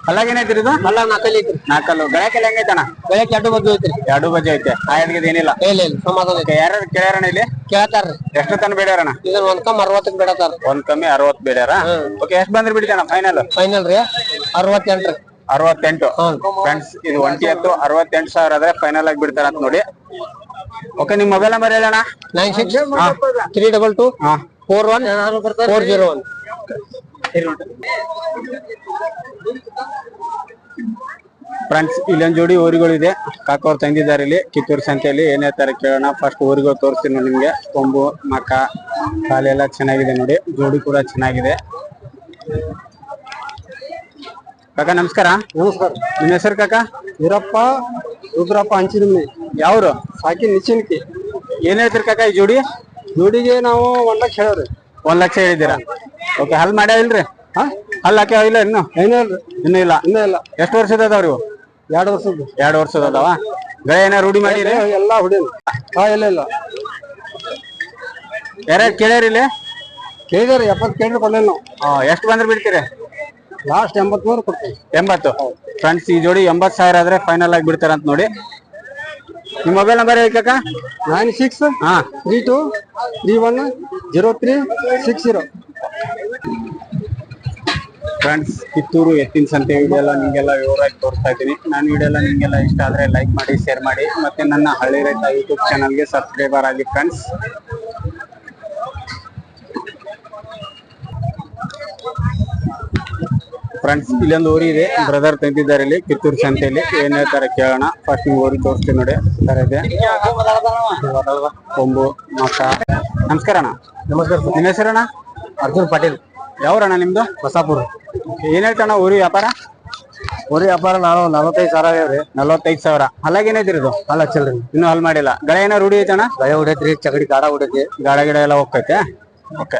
ಅಲ್ಲಾಗೇನೈತ್ರಿ ಇದು? ಅಲ್ಲ ನಾಲ್ಕಲ್ಲಿ ಐತ್ರಿ. ನಾಲ್ಕಲ್ಲು. ಬೆಳಕಲ್ಲಿ ಹೆಂಗೈತಣ್ಣ ಬೆಳಗ್ಗೆ ಎರಡು ಬಜೆ ಐತ್ರಿ. ಎರಡು ಬಜೆ ಐತೆ. ಆಯದ್ಗೆ ಏನಿಲ್ಲ? ಇಲ್ಲ ಇಲ್ಲ ಸಮಾಧಾನ ಐತಿ ಯಾರು ಕೇಳ್ಯಾರಣ ಇಲ್ಲಿ? ಕೇಳ್ತಾರ್ರಿ ಎಷ್ಟು ತನ ಬೇಡ್ಯಾರಣ್ಣ? ಇದನ್ನ ಒಂದ್ ಕಮ್ಮಿ ಅರವತ್ತಕ್ಕೆ ಬಿಡತಾರ ಒಂದ್ ಕಮ್ಮಿ ಅರವತ್ತು ಬೇಡ್ಯಾರ? ಓಕೆ ಎಷ್ಟು ಬಂದ್ರೆ ಬಿಡ್ತಾನ ಫೈನಲ್ ಫೈನಲ್ ರೀ. ಅರವತ್ತೆಂಟ್ರಿ ಅರವತ್ತೆಂಟು. ಫ್ರೆಂಡ್ಸ್ ಇದು ಒಂಟಿ ಎತ್ತು ಅರವತ್ತೆಂಟು ಸಾವಿರ ಆದ್ರೆ ಫೈನಲ್ ಆಗಿ ಬಿಡ್ತಾರ ಅಂತ ನೋಡಿ. ಓಕೆ ನಿಮ್ mobile number ಹೇಳಣ್ಣ? Nine six three double two four one four zero one friends ಇಲ್ಲೊಂದ್ ಜೋಡಿ ಊರುಗಳಿದೆ. ಕಾಕೋರ್ ತಂದಿದ್ದಾರೆ ಇಲ್ಲಿ. ಕಿತ್ತೂರು ಸಂತೆಯಲ್ಲಿ ಏನೇ ತರ ಕೇಳೋಣ. ಫಸ್ಟ್ ಊರಿಗಳು ತೋರಿಸ್ತೀನಿ ನೋಡಿ ನಿಮ್ಗೆ. ಕೊಂಬು ಮಕ ಕಾಲೆಲ್ಲ ಚೆನ್ನಾಗಿದೆ ನೋಡಿ. ಜೋಡಿ ಕೂಡ ಚೆನ್ನಾಗಿದೆ. ಕಾಕ ನಮಸ್ಕಾರ. ನಮಸ್ಕಾರ. ನಿಮ್ಮ ಹೆಸರು ಕಾಕ? ವೀರಪ್ಪ ರುದ್ರಪ್ಪ ಹಂಚಿನಮ್ಮಿ ಯಾವ್ರು? ಸಾಕಿ ನಿಚಿನ್ಕಿ ಏನ್ ಹೇಳ್ತೀರಿ ಕಾಕ ಈ ಜೋಡಿ? ಜೋಡಿಗೆ ನಾವು ಒಂದ್ ಲಕ್ಷ ಹೇಳ್ರಿ ಒಂದ್ ಲಕ್ಷ ಹೇಳಿದ್ದೀರಾ? ಓಕೆ ಹಲ್ ಮಾಡ್ಯಾವ ಇಲ್ರಿ? ಹಾ? ಹಲ್ ಹಾಕ್ಯಾವ ಇಲ್ಲ ಇನ್ನು? ಏನಿಲ್ರಿ ಇನ್ನೂ ಇಲ್ಲ? ಇನ್ನೂ ಇಲ್ಲ. ಎಷ್ಟು ವರ್ಷದ ಅದಾವ್ರಿ ಇವು? ಎರಡು ವರ್ಷದ್ದು. ಎರಡು ವರ್ಷದ ಅದಾವ ಗಳೆ ಏನ ರೂಢಿ ಮಾಡಿರಿ? ಎಲ್ಲಾ ಹುಡಿನ. ಹಾ ಇಲ್ಲ ಇಲ್ಲ. ಯಾರ್ಯಾರು ಕೇಳ್ಯಾರಿ ಇಲ್ಲಿ? ಕೇಳಿದಾರೆ ಎಪ್ಪತ್ತು ಕೇಳಿದ್ರೆ ಕೊಡ್ಲಿಲ್ಲ ನಾವು. ಆ, ಎಷ್ಟು ಬಂದ್ರೆ ಬಿಡ್ತೀರಿ? ಲಾಸ್ಟ್ ಎಂಬತ್ಮೂರು ಕೊಡ್ತೀವಿ ಎಂಬತ್ತು. ಫ್ರೆಂಡ್ಸ್ ಈ ಜೋಡಿ ಎಂಬತ್ ಸಾವಿರ ಆದ್ರೆ ಫೈನಲ್ ಆಗಿ ಬಿಡ್ತಾರ ಅಂತ ನೋಡಿ. ನಿಮ್ಮ ಮೊಬೈಲ್ ನಂಬರ್ ಹೇಳಿ ನೈನ್ ಸಿಕ್ಸ್ ಹಾ. Three two three one zero three six zero friends Kittur ಎತ್ತಿನ ಸಂತೆ ವಿಡಿಯೋ ಎಲ್ಲ ನಿಮಗೆಲ್ಲ ವಿವರವಾಗಿ ತೋರಿಸ್ತಾ ಇದ್ದೀನಿ. ನಾನು ವಿಡಿಯೋ ಎಲ್ಲ ನಿಮಗೆಲ್ಲ ಇಷ್ಟ ಆದ್ರೆ ಲೈಕ್ ಮಾಡಿ ಶೇರ್ ಮಾಡಿ ಮತ್ತೆ ನನ್ನ ಹಳ್ಳಿ ರೈತ ಯೂಟ್ಯೂಬ್ ಚಾನಲ್ಗೆ ಸಬ್ಸ್ಕ್ರೈಬರ್ ಆಗಿ ಫ್ರೆಂಡ್ಸ್ ಫ್ರೆಂಡ್ಸ್ ಇಲ್ಲೊಂದು ಊರಿ ಇದೆ. ಬ್ರದರ್ ತಂದಿದ್ದಾರೆ ಇಲ್ಲಿ ಕಿತ್ತೂರು ಸಂತೆಯಲ್ಲಿ. ಏನ್ ಹೇಳ್ತಾರೆ ಕೇಳೋಣ. ಫಸ್ಟ್ ನಿಮ್ಗೆ ಊರಿಗೆ ತೋರಿಸ್ತೀನಿ ನೋಡಿ. ತರ ಇದೆ. ಕೊಂಬು ಮಕ ನಮಸ್ಕಾರ ಅಣ್ಣ. ನಮಸ್ಕಾರ ನಿಮ್ಮ ಹೆಸರಣ್ಣ? ಅರ್ಜುನ್ ಪಾಟೀಲ್. ಯಾವ್ರಣ್ಣ ನಿಮ್ದು? ಬಸಾಪುರ. ಏನ್ ಹೇಳ್ತಾನ ಊರಿ ವ್ಯಾಪಾರ? ಊರಿ ವ್ಯಾಪಾರ ನಾವು ನಲವತ್ತೈದು ಸಾವಿರ ಆಗ್ಯಾವ್ರಿ ನಲವತ್ತೈದು ಸಾವಿರ. ಹಲ್ಲಾಗೇನೈತಿರಿ ಇದು ಅಲ್ಲ ಚಲ್ರಿ. ಇನ್ನೂ ಹಲ್ ಮಾಡಿಲ್ಲ. ಗಳೆ ಏನೋ ರೂಢಿ ಐತಣ್ಣ ಗಳೆ ಹೊಡೈತ್ರಿ ಚಗಡಿ ಗಾಡ ಹೊಡೈತಿ ಗಾಡ ಗಿಡ ಎಲ್ಲ ಹೋಗ್ತೈತೆ. ಓಕೆ.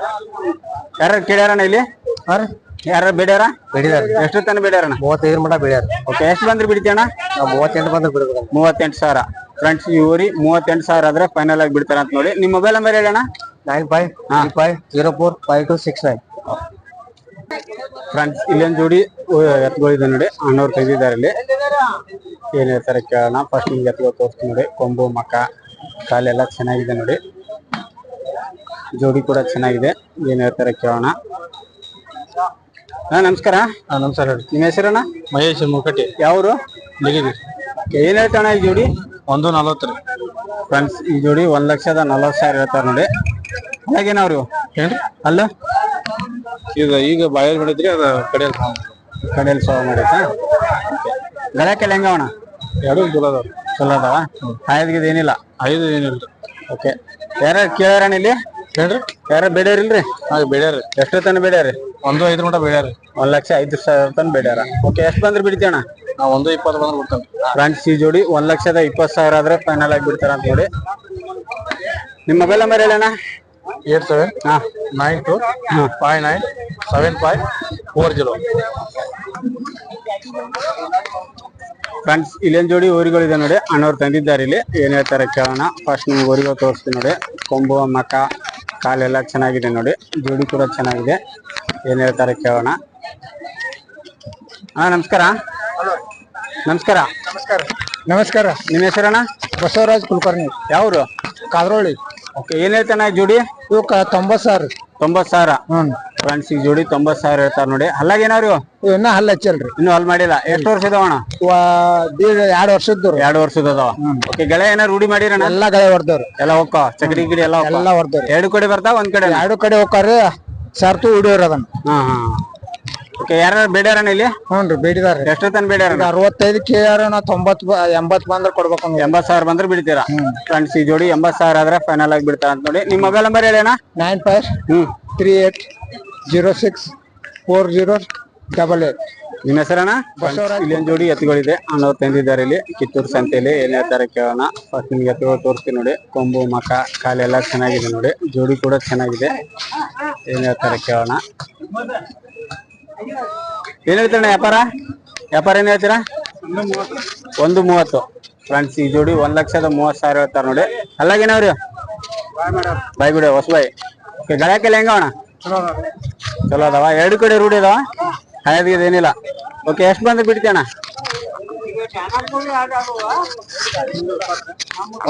ಯಾರು ಕೇಳ್ಯಾರಣ್ಣ ಇಲ್ಲಿ? ಹಾ ರೀ ಯಾರು ಬಿಡ್ಯಾರ? ಬೆಳಿದಾರ ಎಷ್ಟು ತನ ಬೇಡ್ಯಾರಣ್ಣ? ಮೂವತ್ತೈದು ಮಟ ಬೆಳ್ಯಾರ ಓಕೆ ಎಷ್ಟು ಬಂದ್ರೆ ಬಿಡ್ತೀಯಣ್ಣ? ನಾವು ಮೂವತ್ತೆಂಟು ಬಂದ್ರೆ ಬಿಡ್ಬೇಕು ಮೂವತ್ತೆಂಟು ಸಾವಿರ. ಫ್ರೆಂಡ್ಸ್ ಊರಿ ಮೂವತ್ತೆಂಟು ಸಾವಿರ ಆದ್ರೆ ಫೈನಲ್ ಆಗಿ ಬಿಡ್ತಾರ ಅಂತ ನೋಡಿ. ನಿಮ್ಮ mobile number ಹೇಳಣ್ಣ nine five three five zero four five two six nine. Friends ಇಲ್ಲೊಂದು ಜೋಡಿ ಎತ್ಗಳಿದೆ ನೋಡಿ. ಅಣ್ಣವ್ರು ತೆಗೆದಿದ್ದಾರೆ ಇಲ್ಲಿ. ಏನ್ ಹೇಳ್ತಾರೆ ಕೇಳೋಣ. ಫಸ್ಟ್ ನಿಮ್ಗೆ ಎತ್ಗಳು ತೋರಿಸ್ತೀನಿ ನೋಡಿ. ಕೊಂಬು ಮಕ್ಕ ಕಾಲೆಲ್ಲ ಚೆನ್ನಾಗಿದೆ ನೋಡಿ. ಜೋಡಿ ಕೂಡ ಚೆನ್ನಾಗಿದೆ. ಏನ್ ಹೇಳ್ತಾರೆ ಕೇಳೋಣ. ಹಾ ನಮಸ್ಕಾರ. ನಮಸ್ಕಾರ ಹೇಳಿ. ನಿಮ್ಮ ಹೆಸರಣ್ಣ? ಮಹೇಶ್ ಮುಕಟಿ. ಯಾವರು? ನಿಗಿದಿ ಏನ್ ಹೇಳ್ತಾಣ ಈ ಜೋಡಿ? ಒಂದು ನಲವತ್ತು ರೀ. ಫ್ರೆಂಡ್ಸ್ ಈ ಜೋಡಿ ಒಂದ್ ಲಕ್ಷದ ನಲವತ್ತು ಸಾವಿರ ಹೇಳ್ತಾರೆ ನೋಡಿ. ಹಾಗೇನವ್ರು ಏನ್ರಿ? ಅಲ್ಲ? ಈಗ ಈಗ ಬಾಯಲ್ಲಿ ಹೊಡಿದ್ರಿ ಅದ ಸಾವು ಕಡೆಯಲ್ಲಿ ಸಾವು ಮಾಡೈತಾ ಗಳಕ್ಕೆಲ್ಲ ಹೆಂಗವಣ ಎರಡು ಚಲೋ ಅದಾವ ಚಲೋ ಅದಾವ? ಐದ್ಗಿದ ಏನಿಲ್ಲ? ಐದು ಏನಿಲ್ಲ ಓಕೆ. ಯಾರು ಕೇಳ್ಯಾರಣ ಇಲ್ಲಿ? ಹೇಳ್ರಿ ಯಾರ ಬೇಡ್ಯಾರಿಲ್ರಿ? ಹಾಗೆ ಬೇಡ್ಯಾರಿ ಎಷ್ಟು ತನ ಬೇಡ್ಯಾರಿ? ಒಂದು ಐದು ಮಟ ಬೇಡ್ಯಾರಿ ಒಂದ್ ಲಕ್ಷ ಐದು ಸಾವಿರ ತನ ಬೇಡ್ಯಾರ. ಓಕೆ ಎಷ್ಟು ಬಂದ್ರೆ ಬಿಡ್ತೀಯಣ್ಣ? ನಾ ಒಂದು ಇಪ್ಪತ್ತು ಬಂದ್ರೆ ಬಿಡ್ತೇನೆ. ಫ್ರೆಂಡ್ಸ್ ಸಿ ಜೋಡಿ ಒಂದ್ ಲಕ್ಷದ ಇಪ್ಪತ್ತು ಸಾವಿರ ಆದ್ರೆ ಫೈನಲ್ ಆಗಿ ಬಿಡ್ತಾರ ಅಂತ ನೋಡಿ ನಿಮ್ಮ ಮೊಬೈಲ್ ನಂಬರ್ ಹೇಳಣ್ಣ? ಏಟ್ ಸೆವೆನ್ ಹಾ. Nine two five nine seven five four zero. Friends ಇಲ್ಲೊಂದ್ ಜೋಡಿ ಊರಿಗಳಿದೆ ನೋಡಿ. ಅಣ್ಣವ್ರು ತಂದಿದ್ದಾರೆ ಇಲ್ಲಿ. ಏನ್ ಹೇಳ್ತಾರೆ ಕೇಳೋಣ. ಫಸ್ಟ್ ನಿಮ್ಗೆ ಊರಿಗೆ ತೋರಿಸ್ತೀನಿ ನೋಡಿ. ಕೊಂಬು ಮಕ ಕಾಲೆಲ್ಲ ಚೆನ್ನಾಗಿದೆ ನೋಡಿ. ಜೋಡಿ ಕೂಡ ಚೆನ್ನಾಗಿದೆ. ಏನ್ ಹೇಳ್ತಾರೆ ಕೇಳೋಣ. ಹಾ ನಮಸ್ಕಾರ. ನಮಸ್ಕಾರ. ನಮಸ್ಕಾರ. ನಮಸ್ಕಾರ. ನಿಮ್ಮ ಹೆಸರಣ್ಣ ಬಸವರಾಜ್ ಕುಲಕರ್ಣಿ. ಯಾವ್ರು? ಕಾದ್ರೋಳಿ. ಓಕೆ ಏನ್ ಹೇಳ್ತಾನೆ ಜೋಡಿ? ಇವಕ್ಕ ತೊಂಬತ್ತು ಸಾವಿರ ತೊಂಬತ್ ಸಾವಿರ ಹ್ಮ್. ಫ್ರೆಂಡ್ಸ್ ಈ ಜೋಡಿ ತೊಂಬತ್ ಸಾವಿರ ಇರ್ತಾರ ನೋಡಿ. ಹಲ್ಲಾಗ ಏನಾರು ಇನ್ನೂ ಇನ್ನ ಹಲ್ಲ ಹಚ್ಚಲ್ರಿ. ಇನ್ನು ಹಲ್ ಮಾಡಿಲ್ಲ. ಎಷ್ಟು ವರ್ಷ ಇದಾವಣ ಎರಡು ವರ್ಷದ್ದು ಎರಡು ವರ್ಷದ ಅದಾವ? ಓಕೆ ಗೆಳೆ ಏನಾರು ರೂಢಿ ಮಾಡಿರಣ್ಣ ಎಲ್ಲಾ ಗಳೆ ಹೊಡೆದವ್ರು. ಎಲ್ಲ ಹೋಗ್ಕೋ ಚಕ್ರಿ ಗಿಡಿ ಎಲ್ಲ ಎಲ್ಲ ಎಲ್ಲಾ ಹೊಡ್ದವ್ರಿ. ಎರಡು ಕಡೆ ಬರ್ತಾವ ಒಂದ್ ಕಡೆ ಎರಡು ಕಡೆ ಹೋಗ್ರಿ ಸರ್ತು ಹಿಡಿಯೋರ್ ಅದನ್ನ. ಹಾ ಹಾ ಓಕೆ ಯಾರು ಬೇಡ್ಯಾರಣ್ಣ ಇಲ್ಲಿ? ಹ್ಞೂನ್ರಿ ಬೇಡಿದಾರ್ರಿ ಎಷ್ಟು ತನ ಬೇಡ್ಯಾರಣ್ಣ? ಅರವತ್ತೈದು ಕೇಳ್ಯಾರ ನಾ ತೊಂಬತ್ ಬ- ಎಂಬತ್ ಬಂದ್ರ ಕೊಡ್ಬೇಕು ಅಂದ್ರಿ. ಎಂಬತ್ ಸಾವಿರ ಬಂದ್ರೆ ಬಿಡ್ತೀರಾ? ಫ್ರೆಂಡ್ಸ್ ಈ ಜೋಡಿ ಎಂಬತ್ ಸಾವಿರ ಆದ್ರೆ ಫೈನಲ್ ಆಗಿ ಬಿಡ್ತಾರ ಅಂತ ನೋಡಿ. ನಿಮ್ಮ ಮೊಬೈಲ್ ನಂಬರ್ ಹೇಳಿ ಅಣ್ಣ. ನೈನ್ ಫೈವ್ ಹ್ಮ್. Three eight zero six four zero double eight. ನಿಮ್ಮ ಹೆಸರಣ್ಣ? ಇಲ್ಲಿ ಒಂದು ಜೋಡಿ ಎತ್ತುಗಳಿದೆ. ಅಣ್ಣವ್ರು ತಂದಿದ್ದಾರೆ ಇಲ್ಲಿ. ಕಿತ್ತೂರು ಸಂತೆಯಲ್ಲಿ ಏನ್ ಹೇಳ್ತಾರೆ ಕೇಳೋಣ. ಫಸ್ಟ್ ನಿಮ್ಗೆ ಎತ್ತುಗಳು ತೋರಿಸ್ತೀನಿ ನೋಡಿ. ಕೊಂಬು ಮಕ ಕಾಲೆಲ್ಲ ಚೆನ್ನಾಗಿದೆ ನೋಡಿ. ಜೋಡಿ ಕೂಡ ಚೆನ್ನಾಗಿದೆ. ಏನ್ ಹೇಳ್ತಾರೆ ಕೇಳೋಣ. ಏನ್ ಹೇಳ್ತಾರಣ್ಣ ವ್ಯಾಪಾರ? ವ್ಯಾಪಾರ ಏನ್ ಹೇಳ್ತೀರಾ? ಒಂದು ಮೂವತ್ತು. ಫ್ರೆಂಡ್ಸ್ ಈ ಜೋಡಿ ಒಂದ್ ಲಕ್ಷದ ಮೂವತ್ ಸಾವಿರ ಹೇಳ್ತಾರೆ ನೋಡಿ. ಅಲ್ಲಾಗೇನವ್ರಿ ಬಾಯ್ ಬಿಡು ಹೊಸ ಬಾಯ್ ಗಳಕ್ಕೆಲ್ಲ ಹೆಂಗವಣ ಚಲೋ ಅದಾವ. ಎರಡು ಕಡೆ ರೂಢಿ ಅದಾವ. ಹಾಯದ್ಗಿದ್ ಏನಿಲ್ಲ. ಓಕೆ ಎಷ್ಟು ಬಂದ್ರೆ ಬಿಡ್ತೇನ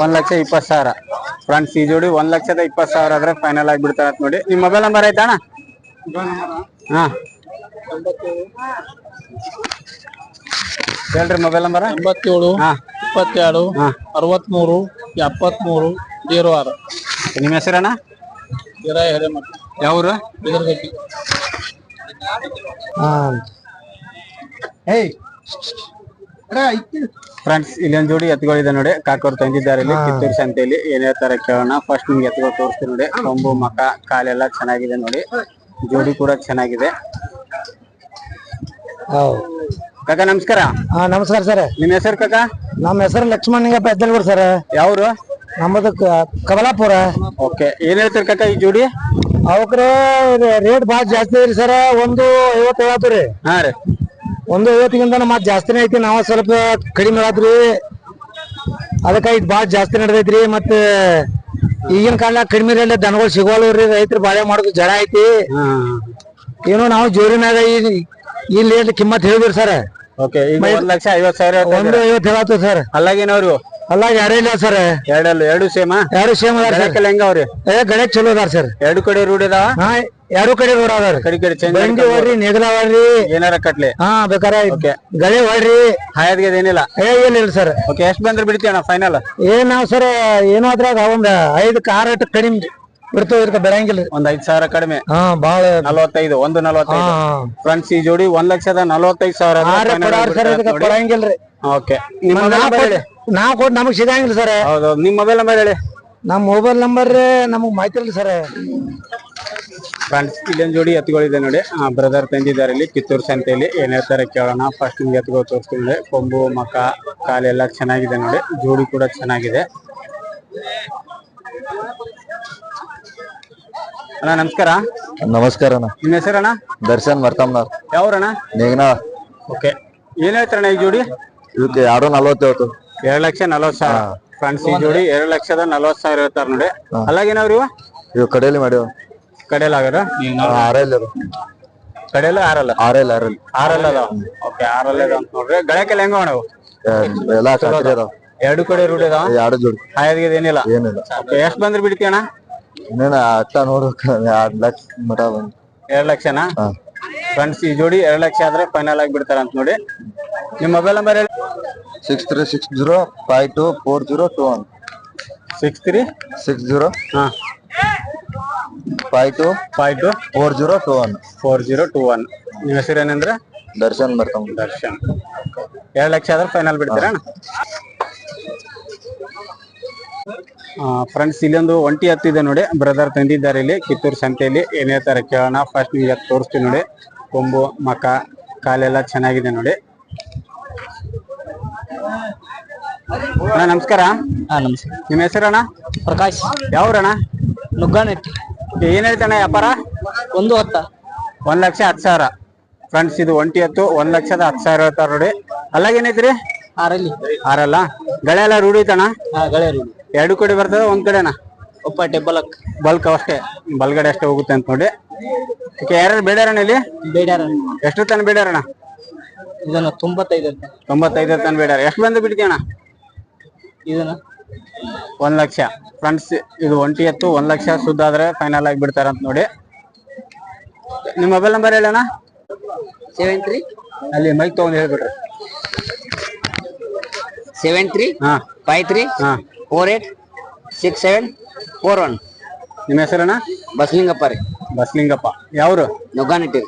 ಒಂದ್ ಲಕ್ಷ ಇಪ್ಪತ್ತು ಸಾವಿರ. ಫ್ರೆಂಡ್ಸ್ ಈ ಜೋಡಿ ಒಂದ್ ಲಕ್ಷದ ಇಪ್ಪತ್ತು ಸಾವಿರ ಆದ್ರೆ ಫೈನಲ್ ಆಗಿ ಬಿಡ್ತಾರ ಅಂತ ನೋಡಿ. ನಿಮ್ ಮೊಬೈಲ್ ನಂಬರ್ ಆಯ್ತಾ ಅಣ್ಣ? ಹಾ. ಹೇಳ್ರಿ ಮೊಬೈಲ್ ನಂಬರ್ ಎಂಬತ್ತೇಳು ಹಾ. ಇಪ್ಪತ್ತೆರಡು ಹಾ. ಅರವತ್ಮೂರು ಎಪ್ಪತ್ಮೂರು ಜೀರೋ ಆರು. ನಿಮ್ಮ ಹೆಸರಣ್ಣ? ಹಿರೇ ಹಿರೇಮಠ. ಯಾವ್ರು? ಇಲ್ಲಿ ಫ್ರೆಂಡ್ಸ್ ಇಲ್ಲೊಂದ್ ಜೋಡಿ ಎತ್ತುಗಳಿದೆ ನೋಡಿ. ಕಾಕೋರ್ ತಂದಿದ್ದಾರೆ ಇಲ್ಲಿ ಕಿತ್ತೂರು ಸಂತೆಯಲ್ಲಿ. ಏನ್ ಹೇಳ್ತಾರೆ ಕೇಳೋಣ. ಫಸ್ಟ್ ನಿಮ್ಗೆ ಎತ್ತುಗಳು ತೋರಿಸ್ತೀನಿ ನೋಡಿ. ಕೊಂಬು ಮಕ ಕಾಲೆಲ್ಲ ಚೆನ್ನಾಗಿದೆ ನೋಡಿ. ಜೋಡಿ ಕೂಡ ಚೆನ್ನಾಗಿದೆ. ಕಾಕಾ ನಮಸ್ಕಾರ. ಹಾ ನಮಸ್ಕಾರ ಸರ್. ನಿಮ್ ಹೆಸರು ಕಾಕಾ? ನಮ್ಮ ಹೆಸರು ಲಕ್ಷ್ಮಣ ಪೆದ್ದಲ್ಗೂಡ್ ಸರ್. ಯಾವ್ರು? ನಮ್ಮದು ಕಬಲಾಪುರ ಕಮಲಾಪುರ. ಓಕೆ. ಏನ್ ಹೇಳ್ತಾರೆ ಕಾಕಾ ಈ ಜೋಡಿ? ಅವಕ್ರ ರೇಟ್ ಭಾಳ ಜಾಸ್ತಿ ಐತ್ರಿ ಸರ್ ಒಂದು ಐವತ್ತು ಹೇಳತ್ತು ರೀ ಹಾ ರೀ. ಒಂದು ಐವತ್ತಿಗಿಂತ ಮತ್ತೆ ಜಾಸ್ತಿನೇ ಐತಿ. ನಾವು ಸ್ವಲ್ಪ ಕಡಿಮೆ ಆದ್ರಿ. ಅದಕ್ಕ ಇದು ಭಾಳ ಜಾಸ್ತಿ ನಡೆದೈತ್ರಿ. ಮತ್ತೆ ಈಗಿನ ಕಾಲ ಕಡಿಮೆ ರೇಟ್ ದನಗಳು ಸಿಗೋಲ್ರಿ ರೈತರು ಬಾಳೆ ಮಾಡೋದು ಜಡ ಐತಿ. ಏನೋ ನಾವು ಜೋರಿನಾಗ ಈ ರೇಟ್ ಕಿಮ್ಮತ್ ಹೇಳಿದ್ರಿ ಸರ್ ಓಕೆ ಈಗ ಒಂದ್ ಲಕ್ಷ ಐವತ್ ಸಾವಿರ ಒಂದು. ಐವತ್ತು ಹೇಳತ್ತು ಸರ್ ಅಲ್ಲಾಗೇನವ್ರು? ಅಲ್ಲ ಯಾರೇ ಇಲ್ಲ ಸರ್. ಎರಡಲ್ಲ ಎರಡು ಸೇಮ ಎರಡು ಸೇಮ್ ಅದಾರ ಹೆಂಗ ಅವ್ರಿ? ಏ ಗಣೇಶ್ ಚಲೋ ಅದಾರ ಸರ್. ಎರಡು ಕಡೆ ರೂಢಿ ಅದಾವ ಹಾ ಎರಡು ಕಡೆ ರೋಡ್ ಅದಾರ. ಕಡೆ ಕಡೆ ಚೇಂಜ್ ಬಂಡಿ ನೆಗಲ ಹೊಡ್ರಿ. ಏನಾರ ಕಟ್ಲಿ? ಹಾ ಬೇಕಾರ Okay. ಗಳೆ ಹೊಡ್ರಿ. ಹಾಯದ್ಗೆ ಏನಿಲ್ಲ? ಏ ಏನಿಲ್ಲ ಸರ್. ಓಕೆ ಎಷ್ಟು ಬಂದ್ರೆ ಬಿಡ್ತೀಯಣ್ಣ ಫೈನಲ್ ಏನ್ ನಾವ್ ಸರ್ ಏನೋ ಅದ್ರಾಗ ಒಂದ್ ಐದ್ ಕಾರ್ ಅಟ್ ಕಡಿಮೆ ಇರ್ತವ ಇದಕ್ಕೆ ಬೆಳಂಗಿಲ್ಲ ಒಂದ್ ಐದ್ ಸಾವಿರ ಕಡಿಮೆ. ಹಾ ಬಾಳ. ನಲವತ್ತೈದು ಒಂದು ನಲವತ್ತೈದು. ಫ್ರೆಂಡ್ಸ್ ಈ ಜೋಡಿ ಒಂದ್ ಲಕ್ಷದ ನಲವತ್ತೈದು ಸಾವಿರ ಕೊಡಂಗಿಲ್ರಿ. ಓಕೆ. ನಿಮ್ಮ ಮೊಬೈಲ್ ಹೇಳಿ. ನಾವ್ ಕೊಟ್ಟು ನಮಗ್ ಸಿಗಂಗಿಲ್ಲ ಸರ್. ಹೌದು ನಿಮ್ಮ ಮೊಬೈಲ್ ನಂಬರ್ ಹೇಳಿ. ನಮ್ ಮೊಬೈಲ್ ನಂಬರ್ ನಮಗ್ ಮಾಹಿತಿ ಇಲ್ಲ ಸರ್. ಫ್ರೆಂಡ್ಸ್ ಇಲ್ಲೊಂದು ಜೋಡಿ ಎತ್ತುಗಳಿದೆ ನೋಡಿ. ಬ್ರದರ್ ತಂದಿದ್ದಾರೆ ಇಲ್ಲಿ ಕಿತ್ತೂರು ಸಂತೆಯಲ್ಲಿ. ಏನ್ ಹೇಳ್ತಾರೆ ಕೇಳೋಣ. ಫಸ್ಟ್ ನಿಮ್ಗೆ ಎತ್ತುಗಳು ತೋರಿಸ್ತೀನಿ ಕೊಂಬು ಮಕ ಕಾಲೆಲ್ಲ ಚೆನ್ನಾಗಿದೆ ನೋಡಿ. ಜೋಡಿ ಕೂಡ ಚೆನ್ನಾಗಿದೆ. ಅಣ್ಣ ನಮಸ್ಕಾರ. ನಮಸ್ಕಾರ ಅಣ್ಣ. ನಿಮ್ಮ ಹೆಸರಣ್ಣ? ದರ್ಶನ್ ಮರ್ತಮ್ನ ಯಾವ್ರಣ್ಣ? ನೀಗ್ನ ಓಕೆ. ಏನ್ ಹೇಳ್ತಾರಣ್ಣ ಈ ಜೋಡಿ? ಇದಕ್ಕೆ ಎರಡು ನಲ್ವತ್ತೇಳ್ತು ಎರಡ್ ಲಕ್ಷ ನಲವತ್ ಸಾವಿರ. ಫ್ರೆಂಡ್ಸ್ ಈ ಜೋಡಿ ಎರಡು ಲಕ್ಷದ ನಲ್ವತ್ ಸಾವಿರ ಹೇಳ್ತಾರ ನೋಡಿ. ಅಲ್ಲಾಗೇನವ್ರಿ ಇವ ಇವ್ ಕಡೆಯಲ್ಲಿ ಮಾಡ್ಯಾವ ಕಡೆಯಲ್ಲ ಆಗದ? ಆರಲ್ಲ ಕಡೆಯಲ್ಲ ಆರಲ್ಲ? ಆರಲ್ಲ ಆರಲ್ಲ. ಆರಲ್ಲ ಅದಾವ? ಓಕೆ ಆರಲ್ಲ ಅದಾವ ಅಂತ ನೋಡ್ರಿ. ಗಳಕ್ಕೆಲ್ಲ ಹೆಂಗ ಅವು ಎಲ್ಲ ಅದಾವ. ಎರಡು ಕಡೆ ರೂಢಿ ಅದಾವ? ಎರಡು ಜೋಡಿ. ಹಾಯದ್ಗಿದ್ ಏನಿಲ್ಲ? ಏನಿಲ್ಲ. ಎಷ್ಟ್ ಬಂದ್ರೆ ಬಿಡ್ತೀಯಣ್ಣ? ಇನ್ನೇನ ಅಟ್ಟ ನೋಡ್ಬೇಕ ಎರಡ್ ಲಕ್ಷ ಮಟ ಬಂದ್ ಎರಡ್ ಲಕ್ಷನಾ? ಹಾ. ಫ್ರೆಂಡ್ಸ್ ಈ ಜೋಡಿ ಎರಡ್ ಲಕ್ಷ ಆದ್ರೆ ಫೈನಲ್ ಆಗಿ ಬಿಡ್ತಾರ ಅಂತ ನೋಡಿ. ನಿಮ್ ಮೊಬೈಲ್ ನಂಬರ್ ಹೇಳಿ. Six three six zero five two four zero two one six three six zero ಹಾ. Five two five two four zero two one four zero two one ನಿಮ್ಮ ಹೆಸರು ಏನಂದ್ರೆ? ದರ್ಶನ್ ಬರ್ತಾವ ದರ್ಶನ್. ಎರಡ್ ಲಕ್ಷ ಆದ್ರೆ ಫೈನಲ್ ಬಿಡ್ತೀರಾ? ಫ್ರೆಂಡ್ಸ್ ಇಲ್ಲೊಂದು ಒಂಟಿ ಹತ್ತಿದೆ ನೋಡಿ. ಬ್ರದರ್ ತಂದಿದ್ದಾರೆ ಇಲ್ಲಿ ಕಿತ್ತೂರು ಸಂತೆಯಲ್ಲಿ. ಏನೇ ತರ ಕೇಳೋಣ. ಫಸ್ಟ್ ನಿಮ್ಗೆ ತೋರಿಸ್ತೀವಿ ನೋಡಿ. ಕೊಂಬು ಮಕ ಕಾಲೆಲ್ಲ ಚೆನ್ನಾಗಿದೆ ನೋಡಿ. ಅಣ್ಣ ನಮಸ್ಕಾರ. ಹಾ ನಮಸ್ಕಾರ. ನಿಮ್ಮ ಹೆಸರಣ್ಣ? ಪ್ರಕಾಶ್. ಯಾವ್ರಣ್ಣ? ನುಗ್ಗಾನೆಟ್ಟಿ ಏನ್ ಹೇಳ್ತಾನೆ ವ್ಯಾಪಾರ ಒಂದು ಹತ್ತ. ಒಂದ್ ಲಕ್ಷ ಹತ್ತು ಸಾವಿರ. ಫ್ರೆಂಡ್ಸ್ ಇದು ಒಂಟಿ ಹತ್ತು ಒಂದ್ ಲಕ್ಷದ ಹತ್ತು ಸಾವಿರ ಹೇಳ್ತಾರ ನೋಡಿ. ಅಲ್ಲಾಗ ಏನೈತ್ರಿ ಆರಲ್ಲಿ. ಆರಲ್ಲ? ಗಳೆ ಎಲ್ಲ ರೂಢಿ ಐತಣ್ಣ ಹಾ ಗೆಳೆಯರು ಎರಡು ಕಡೆ ಬರ್ತದ ಒಂದ್ ಕಡೆನಾ? ಒಪ್ಪ ಟೆಬ್ಬಲಕ್ ಬಲ್ಕ್ ಅಷ್ಟೇ ಬಲ್ಗಡೆ ಅಷ್ಟೇ ಹೋಗುತ್ತೆ ಅಂತ ನೋಡಿ. ಓಕೆ ಬೇಡಾರಣ ಬೇಡಾರಣ್ಣ ಇಲ್ಲಿ? ಬೇಡಾರ. ಎಷ್ಟು ತನ ಬೇಡಾರಣ ಇದನ್ನ ತೊಂಬತ್ತೈದು ಅಂತ ತೊಂಬತ್ತೈದು ತನ ಬೇಡಾರ. ಎಷ್ಟು ಬಂದು ಬಿಡ್ತೀಯಣ ಇದನ್ನ? ಒಂದ್ ಲಕ್ಷ. ಫ್ರೆಂಡ್ಸ್ ಇದು ಒಂಟಿ ಎತ್ತು ಒಂದ್ ಲಕ್ಷ ಸುದ್ದ ಆದ್ರೆ ಫೈನಲ್ ಆಗಿ ಬಿಡ್ತಾರಂತ ನೋಡಿ. ನಿಮ್ಮ ಮೊಬೈಲ್ ನಂಬರ್ ಹೇಳಣ್ಣ? ಸೆವೆನ್ ತ್ರೀ ಅಲ್ಲಿ ಮೈಕ್ ತಗೊಂಡ್ ಹೇಳ್ಬಿಡ್ರಿ. ಸೆವೆನ್ ತ್ರೀ ಹಾ. ಫೈವ್ ತ್ರೀ ಹಾ. Four eight six seven four one ನಿಮ್ಮ ಹೆಸರಣ್ಣ? ಬಸಲಿಂಗಪ್ಪ ರೀ. ಬಸ್ಲಿಂಗಪ್ಪ. ಯಾವ್ರು? ನುಗ್ಗಾನಿಟ್ಟಿ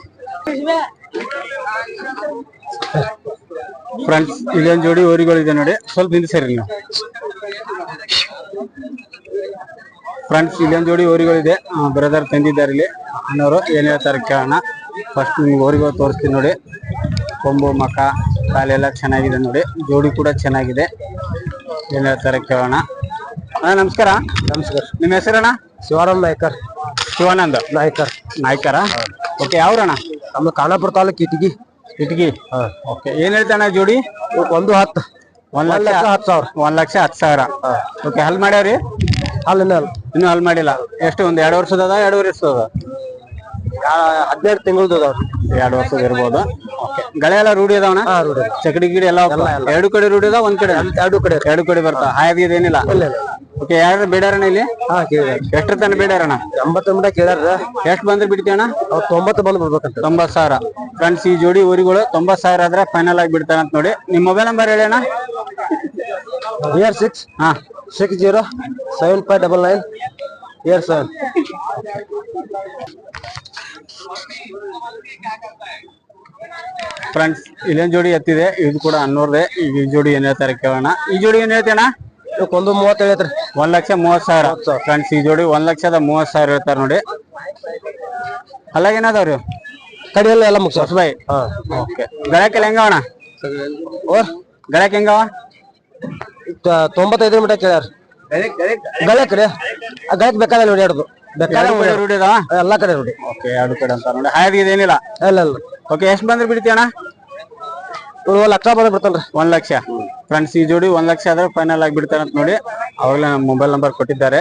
ಫ್ರೆಂಡ್ಸ್ ಇಲ್ಲೊಂದು ಜೋಡಿ ಊರಿಗಳಿದೆ ನೋಡಿ. ಸ್ವಲ್ಪ ನಿಂದಿಸರಿ ನೀವು. ಫ್ರೆಂಡ್ಸ್ ಇಲ್ಲೊಂದು ಜೋಡಿ ಓರಿಗಳಿದೆ ಬ್ರದರ್ ತಂದಿದ್ದಾರೆ ಇಲ್ಲಿ. ಅನ್ನೋರು ಏನು ಹೇಳ್ತಾರೆ ಕೇಳೋಣ. ಫಸ್ಟ್ ನಿಮ್ಗೆ ಓರಿಗಳು ತೋರಿಸ್ತೀನಿ ನೋಡಿ. ಕೊಂಬು ಮಕ ಕಾಲೆಲ್ಲ ಚೆನ್ನಾಗಿದೆ ನೋಡಿ. ಜೋಡಿ ಕೂಡ ಚೆನ್ನಾಗಿದೆ. ಏನ್ ಹೇಳ್ತಾರೆ ಕೇಳೋಣ. ಅಣ್ಣ ನಮಸ್ಕಾರ. ನಮಸ್ಕಾರ. ನಿಮ್ಮ ಹೆಸರಣ್ಣ? ಶಿವಾನಂದ್ ನಾಯ್ಕರ್. ಶಿವಾನಂದ್. ನಾಯ್ಕರ್. ನಾಯ್ಕರ? ಓಕೆ ಯಾವ್ರಣ್ಣ? ನಮ್ಮ ಖಾನಾಪುರ ತಾಲೂಕ್ ಇಟಗಿ. ಇಟಗಿ? ಓಕೆ ಏನ್ ಹೇಳ್ತಾನೆ ಜೋಡಿ? ಒಂದು ಹತ್ತು. ಒಂದ್ ಲಕ್ಷ ಹತ್ತು ಸಾವಿರ. ಒಂದ್ ಲಕ್ಷ ಹತ್ತು ಸಾವಿರ. ಓಕೆ ಹಲ್ ಮಾಡ್ಯಾವ್ರಿ? ಹಲ್. ಇನ್ನೂ ಹಲ್ ಮಾಡಿಲ್ಲ. ಎಷ್ಟು ಒಂದ್ ಎರಡು ವರ್ಷದ ಅದ ಎರಡೂವರೆ ವರ್ಷದ ಹದಿನೈದು ತಿಂಗಳದ್ದು ಎರಡು ವರ್ಷದ ಇರ್ಬೋದು. ಗಳೆ ಎಲ್ಲ ರೂಢಿ ಅದಾವಣ ಚಕಡಿ ಗಿಡಿ ಎಲ್ಲ ಎರಡು ಕಡೆ ರೂಢಿ ಅದಾವ ಒಂದ್ ಕಡೆ? ಎರಡು ಕಡೆ. ಎರಡು ಕಡೆ ಬರ್ತಾವ ಹಾಯ್ ಏನಿಲ್ಲ? ಓಕೆ ಯಾರು ಬೇಡಾರಣ ಇಲ್ಲಿ? ಹಾ ಕೇಳಿದಾರೆ ಎಷ್ಟು ತನ ಬೇಡಾರಣ ಎಂಬತ್ತು ಮಟ ಕೇಳ್ಯಾರ ಎಷ್ಟು ಬಂದ್ರೆ ಅವ್ರು ತೊಂಬತ್ತು ಬಂದು ಬಿಡ್ಬೇಕಂತ. ತೊಂಬತ್ ಸಾವಿರ. ಫ್ರೆಂಡ್ಸ್ ಈ ಜೋಡಿ ಊರಿಗಳು ತೊಂಬತ್ ಸಾವಿರ ಆದ್ರೆ ಫೈನಲ್ ಆಗಿ ಬಿಡ್ತಾರಂತ ನೋಡಿ. ನಿಮ್ ಮೊಬೈಲ್ ನಂಬರ್ ಹೇಳಿ ಅಣ್ಣ. ಇಯರ್ ಸಿಕ್ಸ್ ಹಾ. Six zero seven five double nine eight seven friends ಇಲ್ಲೊಂದು ಜೋಡಿ ಎತ್ತಿದೆ. ಇದು ಕೂಡ ಅನ್ನೋರದೇ ಈಗ ಈ ಜೋಡಿ ಏನ್ ಹೇಳ್ತಾರೆ ಕೇಳೋಣ. ಈ ಜೋಡಿ ಏನ್ ಹೇಳ್ತೇನ ಒಂದು ಮೂವತ್ತು ಹೇಳ್ತಾರೆ. ಒಂದ್ ಲಕ್ಷ ಮೂವತ್ ಸಾವಿರ. ಫ್ರೆಂಡ್ಸ್ ಈ ಜೋಡಿ ಒಂದ್ ಲಕ್ಷದ ಮೂವತ್ ಸಾವಿರ ಹೇಳ್ತಾರೆ ನೋಡಿ. ಅಲ್ಲಾಗ ಏನದಾವ್ರಿ ಕಡಿಯಲ್ಲ ಎಲ್ಲ ಮುಗಿಸ್ ಹೊಸಬಾಯಿ. ಓಕೆ ಅಣ್ಣ ಹೆಂಗವಣ ಓರ್ ಗಳಕ್ ಹೆಂಗವ ತೊಂಬತ್ತೈದು ಮೀಟರ್ ಕೇಳ್ಯಾರ. ಗಳೆ ಕಡೆ ಆ ಗಳೆಕ್ ಬೇಕಾದ್ರೆ ನೋಡಿ ಎರಡು ಕಡೆ ರೂಢಿ ಅದಾವ ಎಲ್ಲಾ ಕಡೆ ನೋಡಿ ಓಕೆ ಎರಡು ಕಡೆ ಅಂತ ನೋಡಿ. ಹಾಯ್ ಏನಿಲ್ಲ? ಇಲ್ಲ ಇಲ್ಲ. ಓಕೆ ಎಷ್ಟು ಬಂದ್ರೆ ಬಿಡ್ತೀಯ ಅಣ್ಣ? ಒಂದ್ ಲಕ್ಷ ಬಂದ್ರೆ ಬಿಡ್ತಲ್ರಿ ಒಂದ್ ಲಕ್ಷ. ಫ್ರೆಂಡ್ಸ್ ಈ ಜೋಡಿ ಒಂದ್ ಲಕ್ಷ ಆದ್ರೆ ಫೈನಲ್ ಆಗಿ ಬಿಡ್ತಾರಂತ ನೋಡಿ. ಅವಾಗಲೇ ನಮ್ಮ ಮೊಬೈಲ್ ನಂಬರ್ ಕೊಟ್ಟಿದ್ದಾರೆ.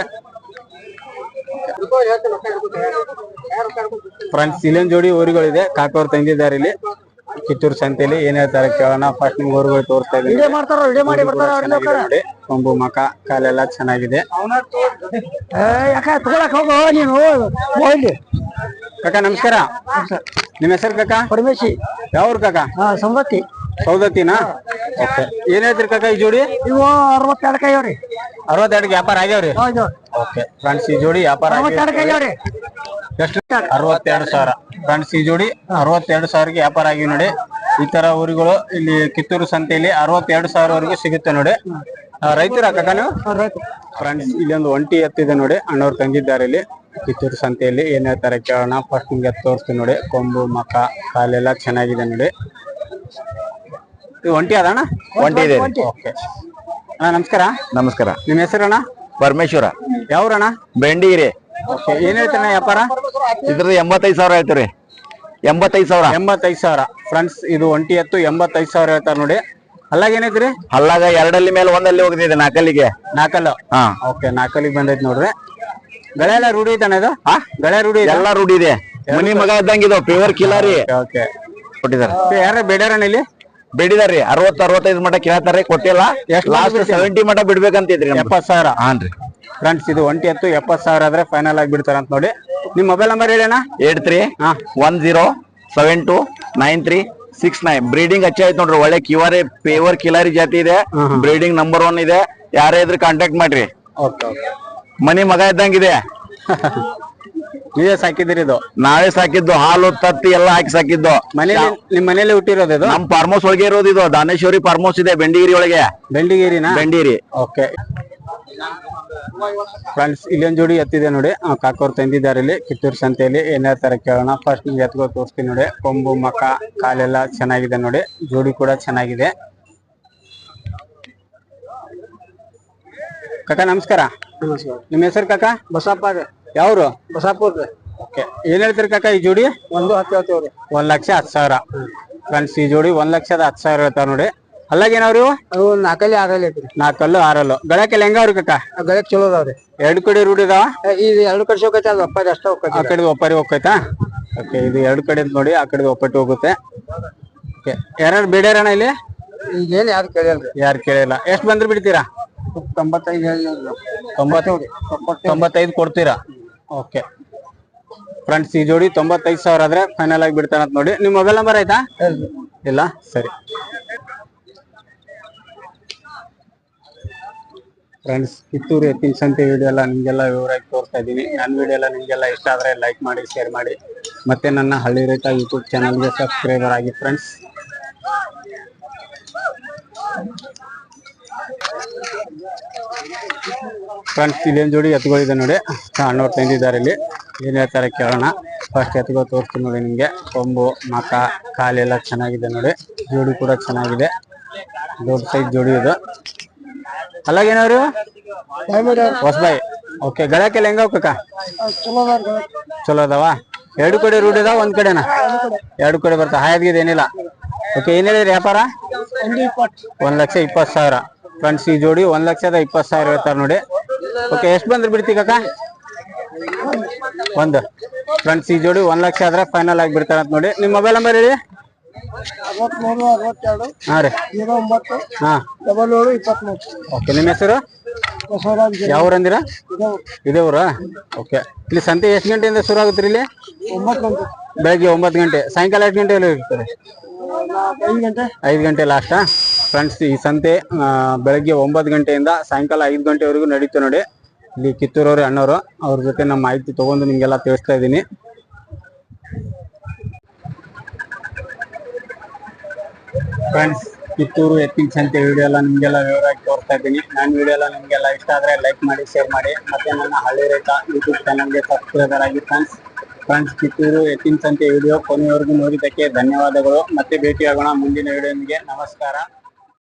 ಫ್ರೆಂಡ್ಸ್ ಇಲ್ಲೊಂದ್ ಜೋಡಿ ಊರುಗಳಿದೆ. ಕಾಕೋರ್ ತಂದಿದ್ದಾರೆ ಇಲ್ಲಿ. ಕಿತ್ತೂರು ಸಂತೆಯಲ್ಲಿ ಏನ್ ಹೇಳ್ತಾರೆ ಕೇಳೋಣ. ಫಸ್ಟ್ ನಿಮ್ಗೆ ಊರುಗಳು ತೋರಿಸ್ತಾ ಇದ್ದೀನಿ. ಮಾಡ್ತಾರ ವಿಡಿಯೋ ಮಾಡಿ ಚೆನ್ನಾಗಿದೆ. ನೋಡಿ ಕೊಂಬು ಮಕ ಕಾಲೆಲ್ಲ ಚೆನ್ನಾಗಿದೆ. ಯಾಕ ತಗೊಳಕ್ ಹೋಗೋ ನೀನು. ಹೋಗ್ಲಿ ಕಾಕ ನಮಸ್ಕಾರ. ನಿಮ್ಮ ಹೆಸರು ಕಾಕ? ಪರಮೇಶಿ. ಯಾವ್ರು ಕಾಕ? ಸಂಗತಿ ಸೌದತ್ತಿನಾ ಓಕೆ. ಏನ್ ಹೇಳ್ತೀರಿ ಕಾಕ ಈ ಜೋಡಿ? ಇವು ಅರವತ್ತೆರಡು ಕೈ ಅವ್ರಿ ಅರವತ್ತೆರಡು ವ್ಯಾಪಾರ ಆಗ್ಯಾವ್ರಿ? ಓಕೆ. ಫ್ರೆಂಡ್ಸ್ ಈ ಜೋಡಿ ವ್ಯಾಪಾರ ಅವ್ರಿ ಎಷ್ಟು? ಅರವತ್ತೆರಡು ಸಾವಿರ. ಫ್ರೆಂಡ್ಸ್ ಈ ಜೋಡಿ ಅರವತ್ತೆರಡು ಸಾವಿರಗೆ ವ್ಯಾಪಾರ ಆಗಿ ನೋಡಿ. ಈ ತರ ಊರಿಗಳು ಇಲ್ಲಿ ಕಿತ್ತೂರು ಸಂತೆಯಲ್ಲಿ ಅರವತ್ತೆರಡು ಸಾವಿರವರೆಗೂ ಸಿಗುತ್ತೆ ನೋಡಿ. ಆ, ರೈತರ ಕಕ್ಕ ನೀವು? ಫ್ರೆಂಡ್ಸ್ ಇಲ್ಲಿ ಒಂದು ಒಂಟಿ ಎತ್ತಿದೆ ನೋಡಿ. ಅಣ್ಣವ್ರು ತಂದಿದ್ದಾರೆ ಇಲ್ಲಿ ಕಿತ್ತೂರು ಸಂತೆಯಲ್ಲಿ. ಏನ್ ಹೇಳ್ತಾರೆ ಕೇಳೋಣ. ಫಸ್ಟ್ ನಿಮ್ಗೆ ಎತ್ತು ತೋರಿಸ್ತೀನಿ ನೋಡಿ. ಕೊಂಬು ಮಕ ಕಾಲೆಲ್ಲ ಚೆನ್ನಾಗಿದೆ ನೋಡಿ. ಇದು ಒಂಟಿ ಅದಣ್ಣ? ಒಂಟಿ ಇದೆ. ಓಕೆ ಅಣ್ಣ ನಮಸ್ಕಾರ. ನಮಸ್ಕಾರ. ನಿಮ್ಮ ಹೆಸರಣ್ಣ? ಪರಮೇಶ್ವರ. ಯಾವ್ರಣ್ಣ? ಬೆಂಡಿಗಿರಿ. ಓಕೆ ಏನ್ ಹೇಳ್ತಾನೆ ವ್ಯಾಪಾರ? ಇದ್ರದ್ದು ಎಂಬತ್ತೈದು ಸಾವಿರ ಹೇಳ್ತೀರಿ. ಎಂಬತ್ತೈದು ಸಾವಿರ. ಎಂಬತ್ತೈದು ಸಾವಿರ. ಫ್ರೆಂಡ್ಸ್ ಇದು ಒಂಟಿ ಎತ್ತು ಎಂಬತ್ತೈದು ಸಾವಿರ ಹೇಳ್ತಾರೆ ನೋಡಿ. ಅಲ್ಲಾಗ ಏನೈತ್ರಿ ಹಲ್ಲಾಗ ಎರಡಲ್ಲಿ ಮೇಲೆ ಒಂದಲ್ಲಿ ಹೋಗಿದೆ ನಾಲ್ಕಲ್ಲಿಗೆ. ನಾಲ್ಕಲ್ಲು? ಹಾ. ಓಕೆ ನಾಲ್ಕಲ್ಲಿಗೆ ಬಂದೈತಿ ನೋಡ್ರಿ. ಗಳೆ ಎಲ್ಲ ರೂಢಿ ಐತಣ್ಣ ಇದು? ಹಾ? ಗಳೆ ರೂಢಿ ಇದೆ ಎಲ್ಲಾ ರೂಢಿ ಇದೆ. ಮನಿ ಮಗ ಇದ್ದಂಗ ಇದು ಪ್ಯೂರ್ ಕಿಲಾರಿ ಓಕೆ. ಕೊಟ್ಟಿದ್ದಾರೆ. ಯಾರ ಬೇಡ್ಯಾರಣ್ಣ ಇಲ್ಲಿ? ಬೇಡಿದಾರ್ರಿ ಅರವತ್ತು ಅರವತ್ತೈದು ಮಟ ಕೇಳ್ತಾರ್ರಿ ಕೊಟ್ಟಿಲ್ಲ. ಎಷ್ಟ್ ಲಾಸ್ಟ್? ಸೆವೆಂಟಿ ಮಟ ಬಿಡ್ಬೇಕಂತಿದ್ರಿ ಎಪ್ಪತ್ ಎಪ್ಪತ್ತು ಸಾವಿರ. ಹಾನ್ರಿ. ಫ್ರೆಂಡ್ಸ್ ಇದು ಒಂಟಿ ಎತ್ತು ಎಪ್ಪತ್ತು ಸಾವಿರ ಆದ್ರೆ ಫೈನಲ್ ಆಗಿ ಬಿಡ್ತಾರೆ ಅಂತ ನೋಡಿ. ನಿಮ್ಮ mobile number ಹೇಳಣ್ಣ eight three one zero seven two nine three six nine. Breeding ಹಚ್ಚಿ ಆಯ್ತು ನೋಡ್ರಿ ಒಳ್ಳೆ ಕ್ಯೂಆರ್ ಪೇವರ್ ಕಿಲಾರಿ ಜಾತಿ ಇದೆ. ಬ್ರೀಡಿಂಗ್ ನಂಬರ್ ಒನ್ ಇದೆ. ಯಾರೇ ಇದ್ರೆ ಕಾಂಟ್ಯಾಕ್ಟ್ ಮಾಡ್ರಿ. ಮನಿ ಮಗ ಇದ್ದಂಗಿದೆ. ನೀವೇ ಸಾಕಿದಿರಿ ಇದು? ನಾವೇ ಸಾಕಿದ್ದು ಹಾಲು ತತ್ತಿ ಎಲ್ಲ ಹಾಕಿ ಸಾಕಿದ್ದು. ಮನೇಲಿ ನಿಮ್ ಮನೇಲಿ ಹುಟ್ಟಿರೋದು ಇದು? ನಮ್ ಫಾರ್ಮ್ ಹೌಸ್ ಒಳಗೆ ಇರೋದು ಇದು. ದಾನೇಶ್ವರಿ ಫಾರ್ಮ್ ಹೌಸ್ ಇದೆ ಬೆಂಡಿಗಿರಿ ಒಳಗೆ. ಬೆಂಡಿಗಿರಿನ? ಬೆಂಡಿಗಿರಿ. ಓಕೆ. ಫ್ರೆಂಡ್ಸ್ ಇಲ್ಲೊಂದು ಜೋಡಿ ಎತ್ತಿದೆ ನೋಡಿ. ಕಾಕೋರ್ ತಂದಿದ್ದಾರೆ ಇಲ್ಲಿ. ಕಿತ್ತೂರು ಸಂತೆಯಲ್ಲಿ ಏನೇ ತರ ಕೇಳೋಣ. ಫಸ್ಟ್ ನಿಮ್ಗೆ ಎತ್ಕೋ ತೋರಿಸ್ತೀನಿ ನೋಡಿ. ಕೊಂಬು ಮಕ ಕಾಲೆಲ್ಲ ಚೆನ್ನಾಗಿದೆ ನೋಡಿ. ಜೋಡಿ ಕೂಡ ಚೆನ್ನಾಗಿದೆ. ಕಾಕ ನಮಸ್ಕಾರ. ನಿಮ್ಮ ಹೆಸರು ಕಾಕಾ? ಬಸಪ್ಪ ಯಾವ್ರು? ಬಸಾಪುರ್ ಓಕೆ. ಏನ್ ಹೇಳ್ತೀರಿ ಕಾಕ ಈ ಜೋಡಿ? ಒಂದು ಹತ್ತು ಹೇಳ್ತೇವ್ರಿ ಒಂದ್ ಲಕ್ಷ ಹತ್ತು ಸಾವಿರ. ಫ್ರೆಂಡ್ಸ್ ಈ ಜೋಡಿ ಒಂದ್ ಲಕ್ಷದ ಹತ್ತು ಸಾವಿರ ಹೇಳ್ತಾವ ನೋಡಿ. ಅವು ನಾಲ್ಕಲ್ಲಿ ಆರಲ್ಲಿ ಐತ್ರಿ. ನಾಲ್ಕಲ್ಲು ಆರಲ್ಲು. ಗಳಕ್ಕೆ ಲೆಂಗ ಅವ್ರಿ ಕಕ್ಕ ಗಳಕ್ಕೆ ಚಲೋ ಅದಾವ್ರಿ. ಎರಡು ಕಡೆ ರೂಢಿ ಇದಾವ ಇದು ಎರಡು ಕಡೆ ಹೋಗೈತೆ ಅದು ಅಪ್ಪ ಅಷ್ಟ ಹೋಗೈತೆ ಆ ಕಡೆ ಒಪ್ಪರಿ ಹೋಗ್ತೈತಾ ಓಕೆ ಇದು ಎರಡು ಕಡೆ ನೋಡಿ ಆ ಕಡೆ ಒಪ್ಪಟ್ಟು ಹೋಗುತ್ತೆ. ಓಕೆ ಯಾರು ಬೇಡ್ಯಾರಣ ಇಲ್ಲಿ? ಈಗೇನ್ ಯಾರು ಕೇಳಿಲ್ಲ ಯಾರು ಕೇಳಿಲ್ಲ. ಎಷ್ಟು ಬಂದ್ರೆ ಬಿಡ್ತೀರಾ? ತೊಂಬತ್ತೈದು ಹೇಳಿ ತೊಂಬತ್ತು ತೊಂಬತ್ತೈದು ಕೊಡ್ತೀರಾ? ಓಕೆ. ಫ್ರೆಂಡ್ಸ್ ಈ ಜೋಡಿ ತೊಂಬತ್ತೈದು ಸಾವಿರ ಆದ್ರೆ ಫೈನಲ್ ಆಗಿ ಬಿಡ್ತಾನಂತ ನೋಡಿ. ನಿಮ್ಮ ಮೊಬೈಲ್ ನಂಬರ್ ಆಯ್ತಾ? ಇಲ್ಲ ಸರಿ. ಫ್ರೆಂಡ್ಸ್ ಕಿತ್ತೂರು ಎತ್ತಿನ ಸಂತೆ ವಿಡಿಯೋ ಎಲ್ಲ ನಿಮಗೆಲ್ಲ ವಿವರವಾಗಿ ತೋರಿಸ್ತಾ ಇದ್ದೀನಿ. ನನ್ನ ವಿಡಿಯೋ ಎಲ್ಲ ನಿಮಗೆಲ್ಲ ಇಷ್ಟ ಆದರೆ ಲೈಕ್ ಮಾಡಿ ಶೇರ್ ಮಾಡಿ. ಮತ್ತೆ ನನ್ನ ಹಳ್ಳಿ ರೈತ ಯೂಟ್ಯೂಬ್ ಚಾನಲ್ಗೆ ಸಬ್ಸ್ಕ್ರೈಬರ್ ಆಗಿ ಫ್ರೆಂಡ್ಸ್ ಫ್ರೆಂಡ್ಸ್ ಇದೇನ್ ಜೋಡಿ ಎತ್ಗಳಿದೆ ನೋಡಿ. ಅಣ್ಣವ್ರು ತಂದಿದ್ದಾರೆ ಇಲ್ಲಿ ಏನು ಹೇಳ್ತಾರೆ ಕೇಳೋಣ. ಫಸ್ಟ್ ಎತ್ಗೋ ತೋರಿಸ್ತೀನಿ ನೋಡಿ ನಿಮಗೆ. ಕೊಂಬು, ಮಕ, ಕಾಲೆಲ್ಲ ಚೆನ್ನಾಗಿದೆ ನೋಡಿ. ಜೋಡಿ ಕೂಡ ಚೆನ್ನಾಗಿದೆ. ದೊಡ್ಡ ಸೈಜ್ ಜೋಡಿ ಇದು. ಅಲ್ಲಾಗೇನವ್ರು ಹೊಸಬಾಯಿ. ಓಕೆ ಗಳಕ್ಕೆಲ್ಲ ಹೆಂಗ ಕಕ್ಕ ಚಲೋ ಅದಾವ? ಎರಡು ಕಡೆ ರೂಢ ಅದಾವ ಒಂದ್ ಕಡೆನ? ಎರಡು ಕಡೆ. ಬರ್ತಾವ ಹಾಯದ್ಗಿದ ಏನಿಲ್ಲ. ಓಕೆ ಏನ್ ಹೇಳಿದ್ರಿ ವ್ಯಾಪಾರ? ಒಂದ್ ಲಕ್ಷ ಇಪ್ಪತ್ ಸಾವಿರ. ಫ್ರೆಂಡ್ಸ್ ಈ ಜೋಡಿ ಒಂದ್ ಲಕ್ಷದ ಇಪ್ಪತ್ತು ಸಾವಿರ ಹೇಳ್ತಾರೆ ನೋಡಿ. ಓಕೆ ಎಷ್ಟು ಬಂದ್ರೆ ಬಿಡ್ತಿ ಕಕ್ಕ ಒಂದು. ಫ್ರೆಂಡ್ಸ್ ಈ ಜೋಡಿ ಒಂದ್ ಲಕ್ಷ ಆದ್ರೆ ಫೈನಲ್ ಆಗಿ ಬಿಡ್ತಾರ ಅಂತ ನೋಡಿ. ನಿಮ್ ಮೊಬೈಲ್ ನಂಬರ್ ಹೇಳಿ? ಅರವತ್ಮೂರು ಅರವತ್ತೆರಡು ಹಾ ರೀ. ಜೀರೋ ಒಂಬತ್ತು ಹಾ. ಡಬಲ್ ಏಳು ಇಪ್ಪತ್ಮೂರು. ಓಕೆ ನಿಮ್ಮ ಹೆಸರು? ಬಸವರಾಜ್ ಯಾವ ಊರಂದಿರ? ಇದೇ ಊರ. ಓಕೆ. ಇಲ್ಲಿ ಸಂತೆ ಎಷ್ಟು ಗಂಟೆಯಿಂದ ಶುರು ಆಗುತ್ತೆ ಇಲ್ಲಿ? ಒಂಬತ್ತು ಗಂಟೆ. ಬೆಳಗ್ಗೆ ಒಂಬತ್ತು ಗಂಟೆ. ಸಾಯಂಕಾಲ ಎಷ್ಟು ಗಂಟೆಯಲ್ಲಿ ಇರ್ತಾರೆ? ಐದು ಗಂಟೆ. ಐದು ಗಂಟೆ ಲಾಸ್ಟಾ ಫ್ರೆಂಡ್ಸ್ ಈ ಸಂತೆ ಆ, ಬೆಳಗ್ಗೆ ಒಂಬತ್ತು ಗಂಟೆಯಿಂದ ಸಾಯಂಕಾಲ ಐದು ಗಂಟೆವರೆಗೂ ನಡೀತು ನೋಡಿ. ಇಲ್ಲಿ ಕಿತ್ತೂರವ್ರ ಅಣ್ಣವರು ಅವ್ರ ಜೊತೆ ನಮ್ಮ ಮಾಹಿತಿ ತಗೊಂಡು ನಿಮಗೆಲ್ಲ ತಿಳಿಸ್ತಾ ಇದ್ದೀನಿ. ಫ್ರೆಂಡ್ಸ್ ಕಿತ್ತೂರು ಎತ್ತಿನ ಸಂತೆ ವಿಡಿಯೋ ಎಲ್ಲ ನಿಮ್ಗೆಲ್ಲ ವಿವರವಾಗಿ ತೋರಿಸ್ತಾ ಇದ್ದೀನಿ. ನನ್ನ ವಿಡಿಯೋ ಎಲ್ಲ ನಿಮ್ಗೆಲ್ಲ ಇಷ್ಟ ಆದ್ರೆ ಲೈಕ್ ಮಾಡಿ ಶೇರ್ ಮಾಡಿ. ಮತ್ತೆ ನನ್ನ ಹಳ್ಳಿ ರೈತ ಯೂಟ್ಯೂಬ್ ಚಾನಲ್ಗೆ ಸಬ್ಸ್ಕ್ರೈಬರ್ ಆಗಿ ಫ್ರೆಂಡ್ಸ್ ಫ್ರೆಂಡ್ಸ್ ಕಿತ್ತೂರು ಎತ್ತಿನ ಸಂತೆ ವಿಡಿಯೋ ಕೊನೆಯವರೆಗೂ ನೋಡಿದ್ದಕ್ಕೆ ಧನ್ಯವಾದಗಳು. ಮತ್ತೆ ಭೇಟಿಯಾಗೋಣ ಮುಂದಿನ ವಿಡಿಯೋನಿಗೆ ನಮಸ್ಕಾರ.